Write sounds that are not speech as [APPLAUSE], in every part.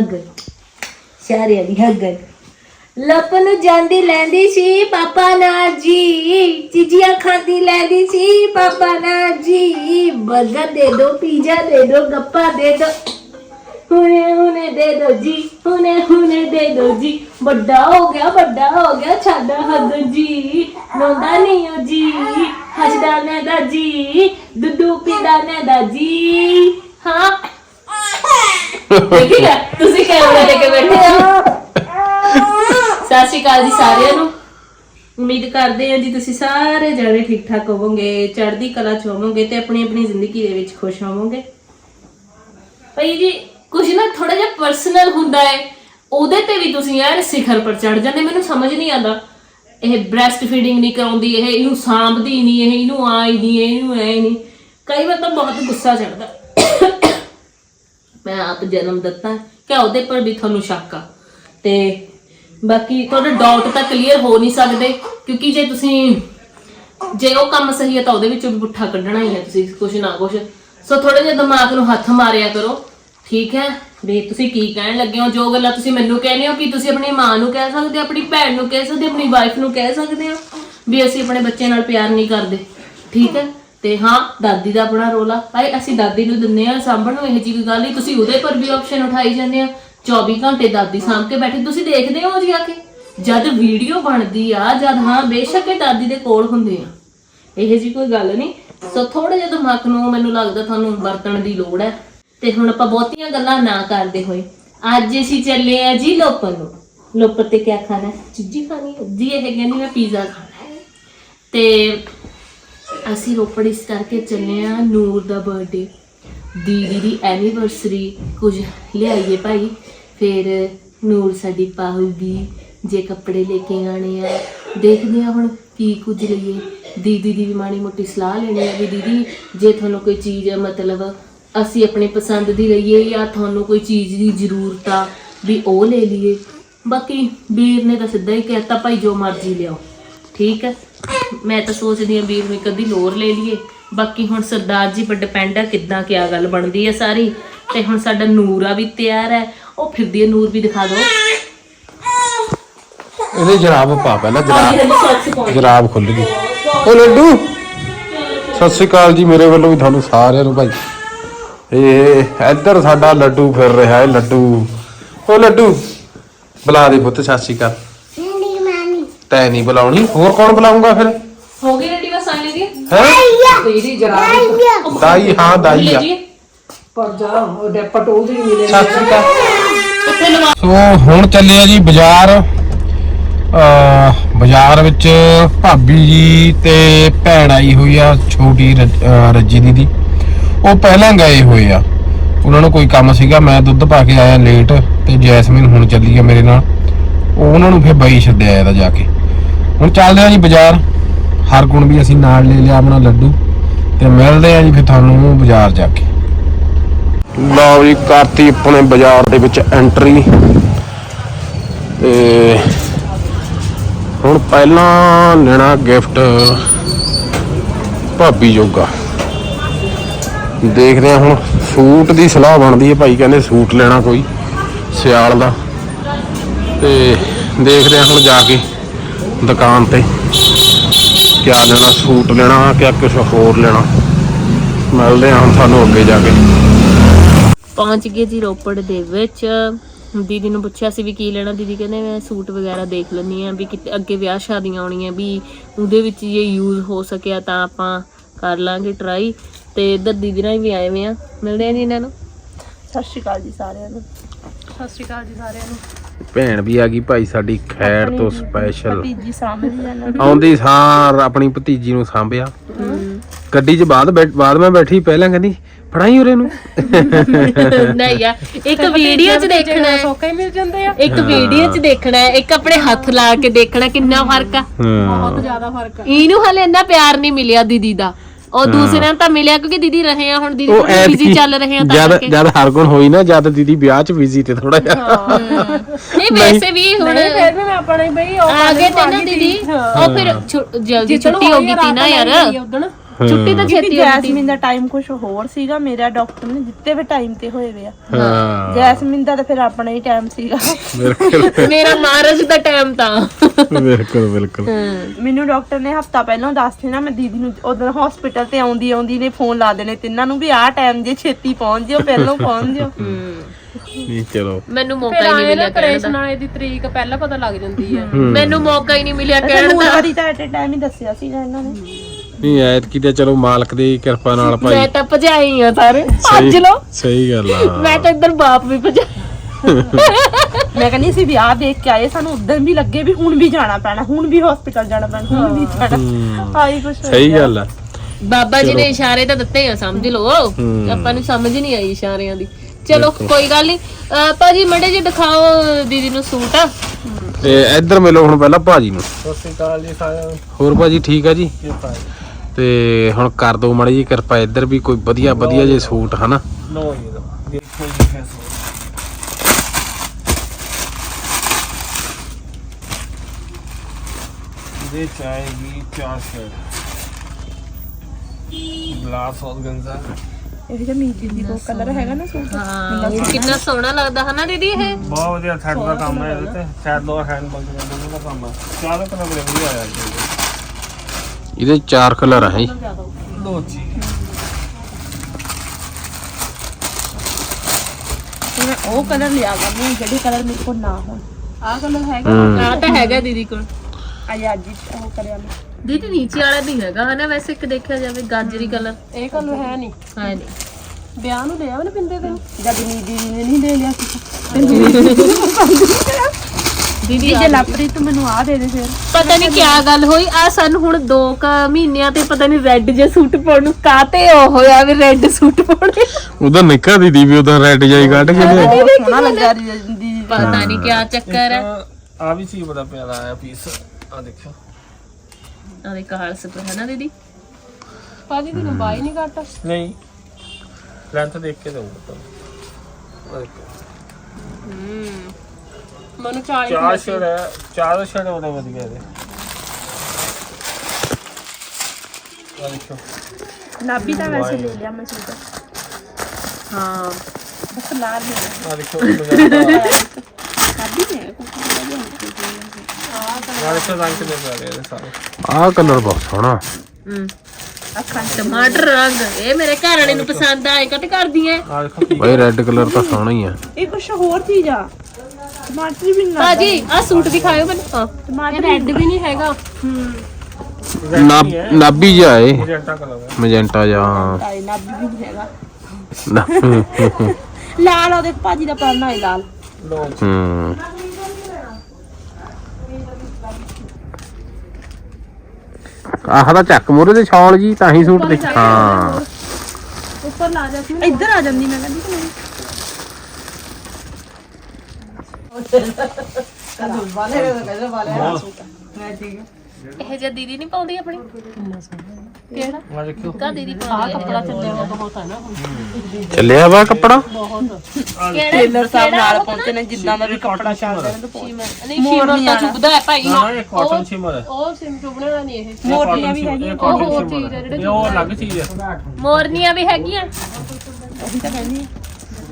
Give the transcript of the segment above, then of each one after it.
ਹੱਗਣ ਸਾਰਿਆਂ ਦੀ ਹੱਗਣ ਲੱਪ ਨੂੰ ਜਾਂਦੀ ਲੈਂਦੀ ਸੀ ਪਾਪਾ ਨਾਲ ਜੀ। ਚੀਜ਼ੀਆਂ ਖਾਂਦੀ ਲੈਂਦੀ ਸੀ ਪਾਪਾ ਨਾਲ ਜੀ। 버ਗਰ ਦੇ ਦੋ, ਪੀਜ਼ਾ ਦੇ ਦੋ, ਗੱਪਾ ਦੇ ਦੋ। ਹੁਣੇ ਹੁਣੇ ਦੇ ਦੋ ਜੀ। ਹੁਣੇ ਹੁਣੇ ਦੇ ਦੋ ਜੀ। ਵੱਡਾ ਹੋ ਗਿਆ, ਵੱਡਾ ਹੋ ਗਿਆ ਛੱਡ ਹੱਦ ਜੀ। ਰੋਂਦਾ ਨਹੀਂ ਓ ਜੀ। ਹੱਸਦਾ ਨੇ ਦਾ ਜੀ। ਦੁੱਧੂ ਪੀਂਦਾ ਨੇ ਦਾ ਜੀ। ਹਾਂ। ਦੇਖੀਗਾ ਤੁਸੀਂ ਕੈਮਰਾ ਲੈ ਕੇ ਬੈਠੇ ਹੋ। ਸਤਿ ਸ਼੍ਰੀ ਅਕਾਲ ਜੀ ਸਾਰਿਆਂ ਨੂੰ। ਉਮੀਦ ਕਰਦੇ ਹਾਂ ਜੀ ਤੁਸੀਂ ਸਾਰੇ ਜਣੇ ਠੀਕ ਠਾਕ ਹੋਵੋਗੇ ਚੜ੍ਹਦੀ ਕਲਾ ਚ ਹੋਵੋਗੇ ਤੇ ਆਪਣੀ ਆਪਣੀ ਜ਼ਿੰਦਗੀ ਦੇ ਵਿੱਚ ਖੁਸ਼ ਹੋਵੋਗੇ। ਭਈ ਜੀ ਕੁਝ ਨਾ ਥੋੜਾ ਜਿਹਾ ਪਰਸਨਲ ਹੁੰਦਾ ਹੈ ਉਹਦੇ ਤੇ ਵੀ ਤੁਸੀਂ ਯਾਰ ਸਿਖਰ ਪਰ ਚੜ ਜਾਂਦੇ ਮੈਨੂੰ ਸਮਝ ਨਹੀਂ ਆਉਂਦਾ। ਇਹ ਬ੍ਰੈਸਟ ਫੀਡਿੰਗ ਨਹੀਂ ਕਰਾਉਂਦੀ ਇਹ ਇਹਨੂੰ ਸਾਂਭਦੀ ਨਹੀਂ ਇਹ ਇਹਨੂੰ ਆਈ ਨਹੀਂ ਇਹਨੂੰ ਐ ਨਹੀਂ। ਕਈ ਵਾਰ ਤਾਂ ਬਹੁਤ ਗੁੱਸਾ ਚੜਦਾ ਮੈਂ ਆਪ ਜਨਮ ਦਿੱਤਾ ਕਿ ਉਹਦੇ ਪਰ ਵੀ ਤੁਹਾਨੂੰ ਸ਼ੱਕ ਆ। ਤੇ ਬਾਕੀ ਤੁਹਾਡੇ ਡਾਊਟ ਤਾਂ ਕਲੀਅਰ ਹੋ ਨਹੀਂ ਸਕਦੇ, ਕਿਉਂਕਿ ਜੇ ਤੁਸੀਂ, ਜੇ ਉਹ ਕੰਮ ਸਹੀ ਹੈ ਤਾਂ ਉਹਦੇ ਵਿੱਚੋਂ ਵੀ ਪੁੱਠਾ ਕੱਢਣਾ ਹੀ ਹੈ ਤੁਸੀਂ, ਕੁਛ ਨਾ ਕੁਛ। ਸੋ ਥੋੜਾ ਜਿਹਾ ਦਿਮਾਗ ਨੂੰ ਹੱਥ ਮਾਰਿਆ ਕਰੋ, ਠੀਕ ਹੈ? ਵੀ ਤੁਸੀਂ ਕੀ ਕਹਿਣ ਲੱਗੇ ਹੋ? ਜੋ ਗੱਲਾਂ ਤੁਸੀਂ ਮੈਨੂੰ ਕਹਿੰਦੇ ਹੋ, ਕਿ ਤੁਸੀਂ ਆਪਣੀ ਮਾਂ ਨੂੰ ਕਹਿ ਸਕਦੇ ਹੋ, ਆਪਣੀ ਭੈਣ ਨੂੰ ਕਹਿ ਸਕਦੇ ਹੋ, ਆਪਣੀ ਵਾਈਫ ਨੂੰ ਕਹਿ ਸਕਦੇ ਹੋ? ਵੀ ਅਸੀਂ ਆਪਣੇ ਬੱਚੇ ਨਾਲ ਪਿਆਰ ਨਹੀਂ ਕਰਦੇ, ਠੀਕ ਹੈ? ਤੇ ਹਾਂ ਦਾਦੀ ਦਾ ਆਪਣਾ ਰੋਲ। ਆ ਭਾਈ ਅਸੀਂ ਦਾਦੀ ਨੂੰ ਦਿੰਨੇ ਆ ਸਾਂਭਣ ਨੂੰ ਇਹ ਜੀ ਕੋਈ ਗੱਲ ਨਹੀਂ। ਤੁਸੀਂ ਉਹਦੇ ਪਰ ਵੀ ਆਪਸ਼ਨ ਉਠਾਈ ਜਾਂਦੇ ਆ 24 ਘੰਟੇ ਦਾਦੀ ਸਾਂਭ ਕੇ ਬੈਠੇ। ਤੁਸੀਂ ਦੇਖਦੇ ਹੋ ਜੀ ਆ ਕੇ। ਜਦ ਵੀਡੀਓ ਬਣਦੀ ਆ ਜਦ ਹਾਂ ਬੇਸ਼ੱਕ ਇਹ ਦਾਦੀ ਦੇ ਕੋਲ ਹੁੰਦੇ ਆ। ਇਹ ਜੀ ਕੋਈ ਗੱਲ ਨਹੀਂ। ਸੋ ਥੋੜਾ ਜਿਹਾ ਦਿਮਾਗ ਨੂੰ ਮੈਨੂੰ ਲੱਗਦਾ ਤੁਹਾਨੂੰ ਵਰਤਣ ਦੀ ਲੋੜ ਹੈ। ਤੇ ਹੁਣ ਆਪਾਂ ਬਹੁਤੀਆਂ ਗੱਲਾਂ ਨਾ ਕਰਦੇ ਹੋਏ ਅੱਜ ਅਸੀਂ ਚੱਲੇ ਆ ਜੀ ਲੋਪਰ ਨੂੰ। ਲੋਪਰ ਤੇ ਕੀ ਖਾਣਾ ਚੀਜ਼ੀ ਖਾਣੀ ਜੀ ਇਹ ਕਹਿੰਦੀ ਮੈਂ ਪੀਜ਼ਾ ਖਾਣਾ ਹੈ। ਤੇ ਅਸੀਂ ਰੋਪੜ ਇਸ ਕਰਕੇ ਚੱਲੇ ਆ ਨੂਰ ਦਾ ਬਰਥਡੇ ਦੀਦੀ ਦੀ ਐਨੀਵਰਸਰੀ ਕੁਝ ਲਿਆਈਏ ਭਾਈ। ਫਿਰ ਨੂਰ ਸਾਡੀ ਪਾਉਗੀ ਜੇ ਕੱਪੜੇ ਲੈ ਕੇ ਆਣੇ ਆ। ਦੇਖਦੇ ਆ ਹੁਣ ਕੀ ਕੁਝ ਲਈਏ ਦੀਦੀ ਦੀ ਵੀ ਮਾੜੀ ਮੋਟੀ ਸਲਾਹ ਲੈਣੀ ਆ ਵੀ ਦੀਦੀ, ਜੇ ਤੁਹਾਨੂੰ ਕੋਈ ਚੀਜ਼ ਮਤਲਬ ਅਸੀਂ ਆਪਣੇ ਪਸੰਦ ਦੀ ਲਈਏ ਜਾਂ ਤੁਹਾਨੂੰ ਕੋਈ ਚੀਜ਼ ਦੀ ਜ਼ਰੂਰਤ ਆ, ਵੀ ਉਹ ਲੈ ਲਈਏ। ਬਾਕੀ ਵੀਰ ਨੇ ਤਾਂ ਸਿੱਧਾ ਹੀ ਕਹਿਤਾ ਭਾਈ ਜੋ ਮਰਜ਼ੀ ਲਿਆਓ। ਠੀਕ ਹੈ? ਮੈਂ ਤਾਂ ਸੋਚਦੀ ਆ ਵੀਰ ਨੂੰ ਇੱਕ ਅੱਧੀ ਲੋਰ ਲੈ ਲਈਏ। ਬਾਕੀ ਹੁਣ ਸਰਦਾਰ ਜੀ ਪਰ ਡਿਪੈਂਡ ਆ ਕਿੱਦਾਂ ਕਿਆ ਗੱਲ ਬਣਦੀ ਹੈ ਸਾਰੀ। ਤੇ ਹੁਣ ਸਾਡਾ ਨੂਰਾ ਵੀ ਤਿਆਰ ਹੈ। ਉਹ ਫਿਰਦੀ ਹੈ ਨੂਰ ਵੀ ਦਿਖਾ ਦਿਓ। ਇਹਦੇ ਜਰਾਬ ਪਾ ਪਹਿਲਾਂ ਜਰਾਬ। ਜਰਾਬ ਖੁੱਲ ਗਈ। ਓ ਲੱਡੂ ਸਤਿ ਸ਼੍ਰੀ ਅਕਾਲ ਜੀ ਮੇਰੇ ਵੱਲੋਂ ਵੀ ਤੁਹਾਨੂੰ ਸਾਰਿਆਂ ਨੂੰ ਭਾਈ। ਇਹ ਇੱਧਰ ਸਾਡਾ ਲੱਡੂ ਫਿਰ ਰਿਹਾ ਹੈ ਲੱਡੂ। ਓ ਲੱਡੂ ਬੁਲਾ ਦੇ ਪੁੱਤ ਸਤਿ ਸ਼੍ਰੀ ਅਕਾਲ। ਤੈ ਨਹੀਂ ਬੁਲਾਉਣੀ ਹੋਰ ਕੌਣ ਬੁਲਾਉਂਗਾ ਫਿਰ? ਹੋ ਗਈ ਰੈਡੀ ਬਸ ਆਣੇ ਦੀ ਹੈ? ਤੇਰੀ ਜਰਾ ਦਾਈ ਹਾਂ ਦਾਈ ਆ ਪਰ ਜਾ ਉਹਦੇ ਪਟੋਲ ਦੀ ਮਿਲੇ। ਸਤਿ ਸ਼੍ਰੀ ਅਕਾਲ। ਸੋ ਹੁਣ ਚੱਲੇ ਆ ਜੀ ਬਾਜ਼ਾਰ। ਅ ਬਾਜ਼ਾਰ ਵਿੱਚ ਭਾਬੀ ਜੀ ਤੇ ਭੈਣ ਆਈ ਹੋਈ ਆ ਛੋਟੀ ਰੱਜ- ਦੀ ਦੀ ਉਹ ਪਹਿਲਾਂ ਗਏ ਹੋਏ ਆ। ਉਹਨਾਂ ਨੂੰ ਕੋਈ ਕੰਮ ਸੀਗਾ ਮੈਂ ਦੁੱਧ ਪਾ ਕੇ ਆਇਆ ਲੇਟ ਤੇ ਜੈਸਮੀਨ ਹੁਣ ਚੱਲੀ ਆ ਮੇਰੇ ਨਾਲ। ਉਹ ਉਹਨਾਂ ਨੂੰ ਫਿਰ ਬਈ ਛੱਡਿਆ ਇਹਦਾ ਜਾ ਕੇ। ਹੁਣ ਚੱਲਦੇ ਆ ਜੀ ਬਾਜ਼ਾਰ। ਹਰ ਗੁਣ ਵੀ ਅਸੀਂ ਨਾਲ ਲੈ ਲਿਆ ਆਪਣਾ ਲੱਡੂ। ਤੇ ਮਿਲਦੇ ਆ ਜੀ ਫਿਰ ਤੁਹਾਨੂੰ ਬਾਜ਼ਾਰ ਜਾ ਕੇ। ਲਓ ਜੀ ਕਰਤੀ ਆਪਣੇ ਬਾਜ਼ਾਰ ਦੇ ਵਿੱਚ ਐਂਟਰੀ ਤੇ ਹੁਣ ਪਹਿਲਾਂ ਲੈਣਾ ਗਿਫਟ ਭਾਬੀ ਜੋਗਾ। ਦੇਖਦੇ ਆ ਹੁਣ ਸੂਟ ਦੀ ਸਲਾਹ ਬਣਦੀ ਹੈ ਭਾਈ, ਕਹਿੰਦੇ ਸੂਟ ਲੈਣਾ ਕੋਈ ਸਿਆਲ ਦਾ। ਤੇ ਦੇਖਦੇ ਆ ਹੁਣ ਜਾ ਕੇ। ਦੁਕਾਨ ਤੇ। ਕਿਆ ਲੈਣਾ ਸੂਟ ਲੈਣਾ ਕਿਆ ਕੁਝ ਹੋਰ ਲੈਣਾ। ਮਿਲਦੇ ਆ ਹੁਣ ਤੁਹਾਨੂੰ ਅੱਗੇ ਜਾ ਕੇ। ਪਹੁੰਚ ਗਏ ਜੀ ਰੋਪੜ ਦੇ ਵਿੱਚ। ਦੀਦੀ ਨੂੰ ਪੁੱਛਿਆ ਸੀ ਵੀ ਕੀ ਲੈਣਾ ਦੀਦੀ ਕਹਿੰਦੇ ਮੈਂ ਸੂਟ ਵਗੈਰਾ ਦੇਖ ਲੈਣੀ ਆ ਵੀ ਕਿਤੇ ਅੱਗੇ ਵਿਆਹ ਸ਼ਾਦੀਆਂ ਆਉਣੀਆਂ ਵੀ ਉਹਦੇ ਵਿੱਚ ਜੇ ਯੂਜ਼ ਹੋ ਸਕਿਆ ਤਾਂ ਆਪਾਂ ਕਰ ਲਾਂਗੇ ਟਰਾਈ ਤੇ ਇੱਧਰ ਦੀਦੀ ਨਾਲ ਵੀ ਆਏ ਹੋਏ ਆ ਮਿਲਦੇ ਆ ਜੀ ਇਹਨਾਂ ਨੂੰ। ਸਤਿ ਸ਼੍ਰੀ ਅਕਾਲ ਜੀ ਸਾਰਿਆਂ ਨੂੰ। ਸਤਿ ਸ਼੍ਰੀ ਅਕਾਲ ਜੀ ਸਾਰਿਆਂ ਨੂੰ। ਭੈਣ ਵੀ ਆ ਗਈ ਭਾਈ ਸਾਡੀ ਖੈਰ ਤੋਂ ਸਪੈਸ਼ਲ ਭਤੀਜੀ ਸਾਹਮਣੇ ਜਾਣਾ ਆਉਂਦੀ ਸਾਰ ਆਪਣੀ ਭਤੀਜੀ ਨੂੰ ਸਾਂਭਿਆ। ਗੱਡੀ 'ਚ ਬਾਅਦ ਬਾਅਦ ਮੈਂ ਬੈਠੀ ਪਹਿਲਾਂ ਕਹਿੰਦੀ ਫੜਾਈ ਉਰੇ ਨੂੰ। ਨਹੀਂ ਆ ਇੱਕ ਵੀਡੀਓ 'ਚ ਦੇਖਣਾ ਹੈ। ਸੌਕਾ ਹੀ ਮਿਲ ਜਾਂਦੇ ਆ। ਇੱਕ ਵੀਡੀਓ 'ਚ ਦੇਖਣਾ ਹੈ ਇੱਕ ਆਪਣੇ ਹੱਥ ਲਾ ਕੇ ਦੇਖਣਾ ਕਿੰਨਾ ਫ਼ਰਕ ਆ। ਹਾਂ। ਜ਼ਿਆਦਾ ਫ਼ਰਕ ਆ। ਇਹਨੂੰ ਹਲੇ ਇੰਨਾ ਪਿਆਰ ਨਹੀਂ ਮਿਲਿਆ ਦੀਦੀ ਦਾ। ਉਹ ਦੂਸਰੇ ਨੂੰ ਤਾਂ ਮਿਲਿਆ ਕਿਉਂਕਿ ਦੀਦੀ ਰਹੇ ਆ ਹੁਣ ਦੀਦੀ ਉਹ ਐਤਕੀ ਬਿਜ਼ੀ ਚੱਲ ਰਹੇ ਆ ਤਾਂ ਜਦ ਕਰਕੇ। ਜਦ ਹਰਗੁਣ ਹੋਈ ਨਾ ਜਦ ਦੀਦੀ ਵਿਆਹ 'ਚ ਬਿਜ਼ੀ ਤੇ ਥੋੜਾ ਜਿਹਾ। ਨਹੀਂ ਵੈਸੇ ਵੀ ਹੁਣ ਨਹੀਂ ਫਿਰ ਵੀ ਮੈਂ ਆਪਣੇ ਬਈ ਉਹ ਆ ਗਏ ਤੇ ਨਾ ਦੀਦੀ। ਉਹ ਫਿਰ ਛੁ- ਜਲਦੀ ਛੁੱਟੀ ਹੋ ਗਈ ਤੀ ਨਾ ਯਾਰ। ਛੁੱਟੀ ਤਾਂ ਕਿਉਂਕਿ ਛੇਤੀ ਹੋਣੀ ਸੀ ਜੈਸਮੀਨ ਦਾ ਟਾਈਮ ਕੁਝ ਹੋਰ ਸੀਗਾ ਮੇਰਾ ਡਾਕਟਰ ਨੇ ਦਿੱਤੇ ਵੀ ਟਾਈਮ ਤੇ ਹੋਏ ਵੇ ਆ। ਹਾਂ। ਜੈਸਮੀਨ ਦਾ ਤਾਂ ਫਿਰ ਆਪਣਾ ਹੀ ਟਾਈਮ ਸੀਗਾ। ਬਿਲਕੁਲ। [LAUGHS] ਮੇਰਾ ਮਾਰਚ ਦਾ ਟਾਈਮ ਤਾਂ। ਬਿਲਕੁਲ ਬਿਲਕੁਲ। ਮੈਨੂੰ ਡਾਕਟਰ ਨੇ ਹਫਤਾ ਪਹਿਲਾਂ ਦੱਸ ਦੇਣਾ ਮੈਂ ਦੀਦੀ ਨੂੰ ਉਦੋਂ ਹਸਪੀਟਲ ਤੇ ਆਉਂਦੀ ਆਉਂਦੀ ਨੇ ਫੋਨ ਲਾ ਦੇਣੇ ਤਿੰਨਾਂ ਨੂੰ ਵੀ ਆਹ ਟਾਈਮ ਜੇ ਛੇਤੀ ਪਹੁੰਚ ਜਿਓ ਪਹਿਲਾਂ ਪਹੁੰਚ ਜਿਓ। ਨਹੀਂ ਚਲੋ। ਮੈਨੂੰ ਮੌਕਾ ਹੀ ਨਹੀਂ ਮਿਲਿਆ ਕਹਿਣ ਦਾ। ਨਾਲੇ ਦੀ ਤਰੀਕ ਪਹਿਲਾਂ ਪਤਾ ਲੱਗ ਜਾਂਦੀ ਹੈ। ਮੈਨੂੰ ਮੌਕਾ ਹੀ ਨਹੀਂ ਮਿਲਿਆ ਕਹਿਣ ਦਾ। ਵਾਰੀ ਤਾਂ ਐਟ ਟਾਈਮ ਹੀ ਦੱਸਿਆ ਸੀਗਾ ਇਹਨਾਂ ਨੇ। ਨਹੀਂ ਐਤਕੀ ਤੇ ਚਲੋ ਮਾਲਕ ਦੀ ਕਿਰਪਾ ਨਾਲ ਭਾਈ। ਮੈਂ ਤਾਂ ਭਜਾਈ ਆ ਸਾਰੇ। ਭੱਜ ਸਹੀ- ਲੋ ਸਹੀ ਗੱਲ ਆ। ਮੈਂ ਤਾਂ ਇੱਧਰ ਬਾਪ ਵੀ ਭਜਾ ਮੈਂ ਕਹਿੰਦੀ ਸੀ ਵੀ ਆਹ ਦੇਖ ਕੇ ਆਏ ਸਾਨੂੰ ਉਦੋਂ ਵੀ ਲੱਗੇ ਵੀ ਹੁਣ ਵੀ ਜਾਣਾ ਪੈਣਾ ਹੁਣ ਵੀ ਹਸਪੀਟਲ ਜਾਣਾ ਪੈਣਾ ਹੁਣ ਵੀ ਜਾਣਾ। ਆਈ ਕੁਛ ਹੋਇਆ। ਸਹੀ ਗੱਲ ਆ। ਬਾਬਾ ਜੀ ਨੇ ਇਸ਼ਾਰੇ ਤਾਂ ਦਿੱਤੇ ਆ ਸਮਝ ਲਓ। ਆਪਾਂ ਨੂੰ ਸਮਝ ਨਹੀਂ ਆਈ ਇਸ਼ਾਰਿਆਂ ਦੀ। ਚਲੋ ਕੋਈ ਗੱਲ ਨਹੀਂ। ਅਹ ਭਾਜੀ ਮੜੇ ਜੀ ਦਿਖਾਓ ਦੀਦੀ ਨੂੰ ਸੂਟ ਤੇ ਇੱਧਰ ਮਿਲੋ ਹੁਣ ਪਹਿਲਾਂ ਭਾਜੀ ਨੂੰ। ਸਤਿ ਸ਼੍ਰੀ ਅਕਾਲ ਜੀ ਸਾਰਿਆਂ ਨੂੰ। ਹੋਰ ਭਾਜੀ ਠੀਕ ਆ ਜੀ? ਕਿਰਪਾ ਹੈ। ਤੇ ਹੁਣ ਕਰ ਦਿਓ ਮਾੜੀ ਜੀ ਕਿਰਪਾ ਇੱਧਰ ਵੀ ਕੋਈ ਵਧੀਆ ਵਧੀਆ ਜੇ। ਸੂਟ ਹਨਾ? ਲੋ ਜੀ ਦੇਖੋ ਜੀ ਹੈ ਸੂਟ। ਦੇ ਚਾਹੀਦੀ 400 ਗਲਾਸ ਔਰਗਨਜ਼ਾ ਇਹ ਜਿਹੜਾ ਮੀਡੀ ਦੀ ਕੋ ਕਲਰ ਹੈਗਾ ਨਾ ਸੂਟ। ਹਾਂ ਕਿੰਨਾ ਸੋਹਣਾ। ਲੱਗਦਾ ਹਨਾ ਦੀਦੀ ਇਹ? ਬਹੁਤ ਵਧੀਆ ਥਰਡ ਦਾ ਕੰਮ ਹੈ ਇਹਦੇ ਤੇ। ਸ਼ਾਇਦ ਲੋਰ ਹੈਂਡ ਬੰਦ ਕਰਨ ਦਾ ਕੰਮ ਹੈ। ਚਾਰ ਤਰ੍ਹਾਂ ਦੇ ਵਧੀਆ ਆਇਆ ਜੀ। ਇਹਦੇ ਚਾਰ ਕਲਰ ਆ ਜੀ ਲੋ ਜੀ। ਤੇ ਮੈਂ ਉਹ ਕਲਰ ਲਿਆ ਕਰਨੀ ਆ ਜਿਹੜੇ ਕਲਰ ਮੇਰੇ ਕੋਲ ਨਾ ਹੋਣ। ਆਹ ਕਲਰ ਹੈਗਾ ਆ ਤਾਂ ਹੈਗਾ ਦੀਦੀ ਕੋਲ। ਆਈ ਅੱਜ ਹੀ ਉਹ ਕਰਿਆ ਮੈਂ। ਦੀਦੀ ਨੀਚੇ ਵਾਲਾ ਨਹੀਂ ਹੈਗਾ ਹਨਾ ਵੈਸੇ ਇੱਕ ਦੇਖਿਆ ਜਾਵੇ ਗਾਜਰੀ ਕਲਰ ਇਹ ਕਲਰ ਹੈ ਨਹੀਂ ਹਾਂ ਨਹੀਂ ਵਿਆਹ ਨੂੰ ਲਿਆ ਉਹਨੇ ਪਿੰਦੇ ਤੈਨੂੰ ਜਦ ਨੀਦੀ ਨੇ ਨਹੀਂ ਦੇ ਲਿਆ ਸੀ [LAUGHS] ਦੀਦੀ ਜੇ ਲਾਪਰੀ ਤੂੰ ਮੈਨੂੰ ਆ ਦੇ ਦੇ ਫਿਰ। ਪਤਾ ਨਹੀਂ ਕਿਆ ਗੱਲ ਹੋਈ ਆ ਸਾਨੂੰ ਹੁਣ 2 ਕ ਮਹੀਨਿਆਂ ਤੇ ਪਤਾ ਨਹੀਂ ਰੈੱਡ ਜੇ ਸੂਟ ਪਾਉਣ ਨੂੰ ਕਾਤੇ ਉਹ ਹੋਇਆ ਵੀ ਰੈੱਡ ਸੂਟ ਪਾਉਣੇ ਉਧਰ ਨਿੱਕਾ ਦੀਦੀ ਵੀ ਉਧਰ ਰੈਡ ਜਾਈ ਕੱਢ ਕੇ ਲਿਆਈ। ਬਹੁਤ ਸੋਹਣਾ ਲੱਗਾ ਰਹੀ ਦੀ ਪਤਾ ਨਹੀਂ ਕਿਆ ਚੱਕਰ ਹੈ। ਆ ਵੀ ਚੀਜ਼ ਬੜਾ ਪਿਆਰਾ ਆਇਆ ਪੀਸ ਆ ਦੇਖੋ ਆ ਦੇ ਕਾਲ ਸਪਰ ਹੈ ਨਾ ਦੀਦੀ? ਪਾਜੀ ਦੀ ਲੰਬਾਈ ਨਹੀਂ ਘੱਟ ਨਹੀਂ। ਲੈਂਥ ਦੇਖ ਕੇ ਦਊਂਗਾ ਤੁਹਾਨੂੰ। ਆ ਦੇਖੋ। ਮੈਨੂੰ 40 ਚਾਰ ਸ਼ੇਡ ਹੈ ਚਾਰ ਸ਼ੇਡ ਬੜੇ ਵਧੀਆ ਇਹਦੇ। ਆ ਦੇਖੋ ਨਾਭੀ ਤਾਂ ਵੈਸੇ ਲੈ ਲਿਆ ਮੈਂ ਸੂਟ ਹਾਂ। ਬਸ ਲਾਲ ਨਹੀਂ ਆ ਦੇਖੋ ਮਜੰਟਾ ਨਾਭੀ ਨੇ ਆ ਦੇਖੋ ਰੰਗ ਕਿੰਨੇ ਪਿਆਰੇ ਇਹਦੇ ਸਾਰੇ। ਆਹ ਕਲਰ ਬਹੁਤ ਸੋਹਣਾ। ਹਮ ਅੱਖਾਂ ਟਮਾਟਰ ਰੰਗ। ਇਹ ਮੇਰੇ ਘਰ ਵਾਲੇ ਨੂੰ ਪਸੰਦ ਆਏ ਕਦ ਕਰਦੀ ਐ। ਆ ਦੇਖੋ ਕੀ ਬਈ ਰੈੱਡ ਕਲਰ ਤਾਂ ਸੋਹਣਾ ਹੀ ਆ। ਇਹ ਕੁਛ ਹੋਰ ਚੀਜ਼ ਆ। ਟਮਾਟਰ ਵੀ ਨਾ ਭਾਜੀ ਆ ਸੂਟ ਦਿਖਾਇਓ ਮੈਨੂੰ। ਹਾਂ। ਟਮਾਟਰ ਰੈੱਡ ਵੀ ਨਹੀਂ ਹੈਗਾ। ਨਾਬ ਨਾਬੀ ਜਿਹਾ ਏ ਮਜੰਟਾ ਹੈ। ਜਾਂ ਨਾਭੀ ਵੀ ਨਹੀਂ ਹੈਗਾ। ਨਾ- [LAUGHS] ਲਾਲ ਉਹਦੇ ਭਾਜੀ ਦਾ ਪਰਨਾ ਹੈ ਲਾਲ। ਲੋ ਹੂੰ। ਆਹ ਦਾ ਚੱਕ ਮੋਰੇ ਦੇ ਛਾਲ ਜੀ ਤਾਂ ਹੀ ਸੂਟ ਦੇਖ ਹਾਂ। ਉੱਪਰ ਲਾ ਜਾ ਇੱਧਰ ਆ ਜਾਂਦੀ ਮੈਂ ਕਹਿੰਦੀ ਕਿ ਨਹੀਂ। ਇਹ ਜੇ ਦੀਦੀ ਨਹੀਂ ਪਾਉਂਦੀ ਆਪਣੀ? ਕਿਹੜਾ? ਆ ਦੇਖੋ ਕਾ ਦੀਦੀ ਪਾਉਂਦੀ ਕੱਪੜਾ ਚੱਲਿਆ ਵਾ ਬਹੁਤ ਹੈ ਨਾ। ਚੱਲਿਆ ਵਾ ਕੱਪੜਾ? ਟੇਲਰ ਸਾਹਿਬ ਨਾਲ ਪਹੁੰਚੇ ਨੇ? ਜਿੱਦਾਂ ਦਾ ਵੀ ਕੱਪੜਾ ਚੱਲਦਾ ਨਹੀਂ ਸ਼ੀਮਰ ਤਾਂ ਚੁੱਭਦਾ ਹੈ ਭਾਈ। ਨਾ ਇਹ ਕਾਟਨ ਸ਼ਿਮਰ ਹੈ। ਉਹ ਸਿਮ ਵਾਲਾ ਨਹੀਂ ਇਹ। ਮੋਰਨੀਆਂ ਵੀ ਹੈਗੀਆਂ। ਇਹ ਕਾਟਨ ਸ਼ਿਮਰ ਹੈ। ਇਹ ਉਹ ਅਲੱਗ ਚੀਜ਼ ਹੈ। ਮੋਰਨੀਆਂ ਵੀ ਹੈਗੀਆਂ। ਉਹੀ ਤਾਂ ਕਹਿੰਦੀ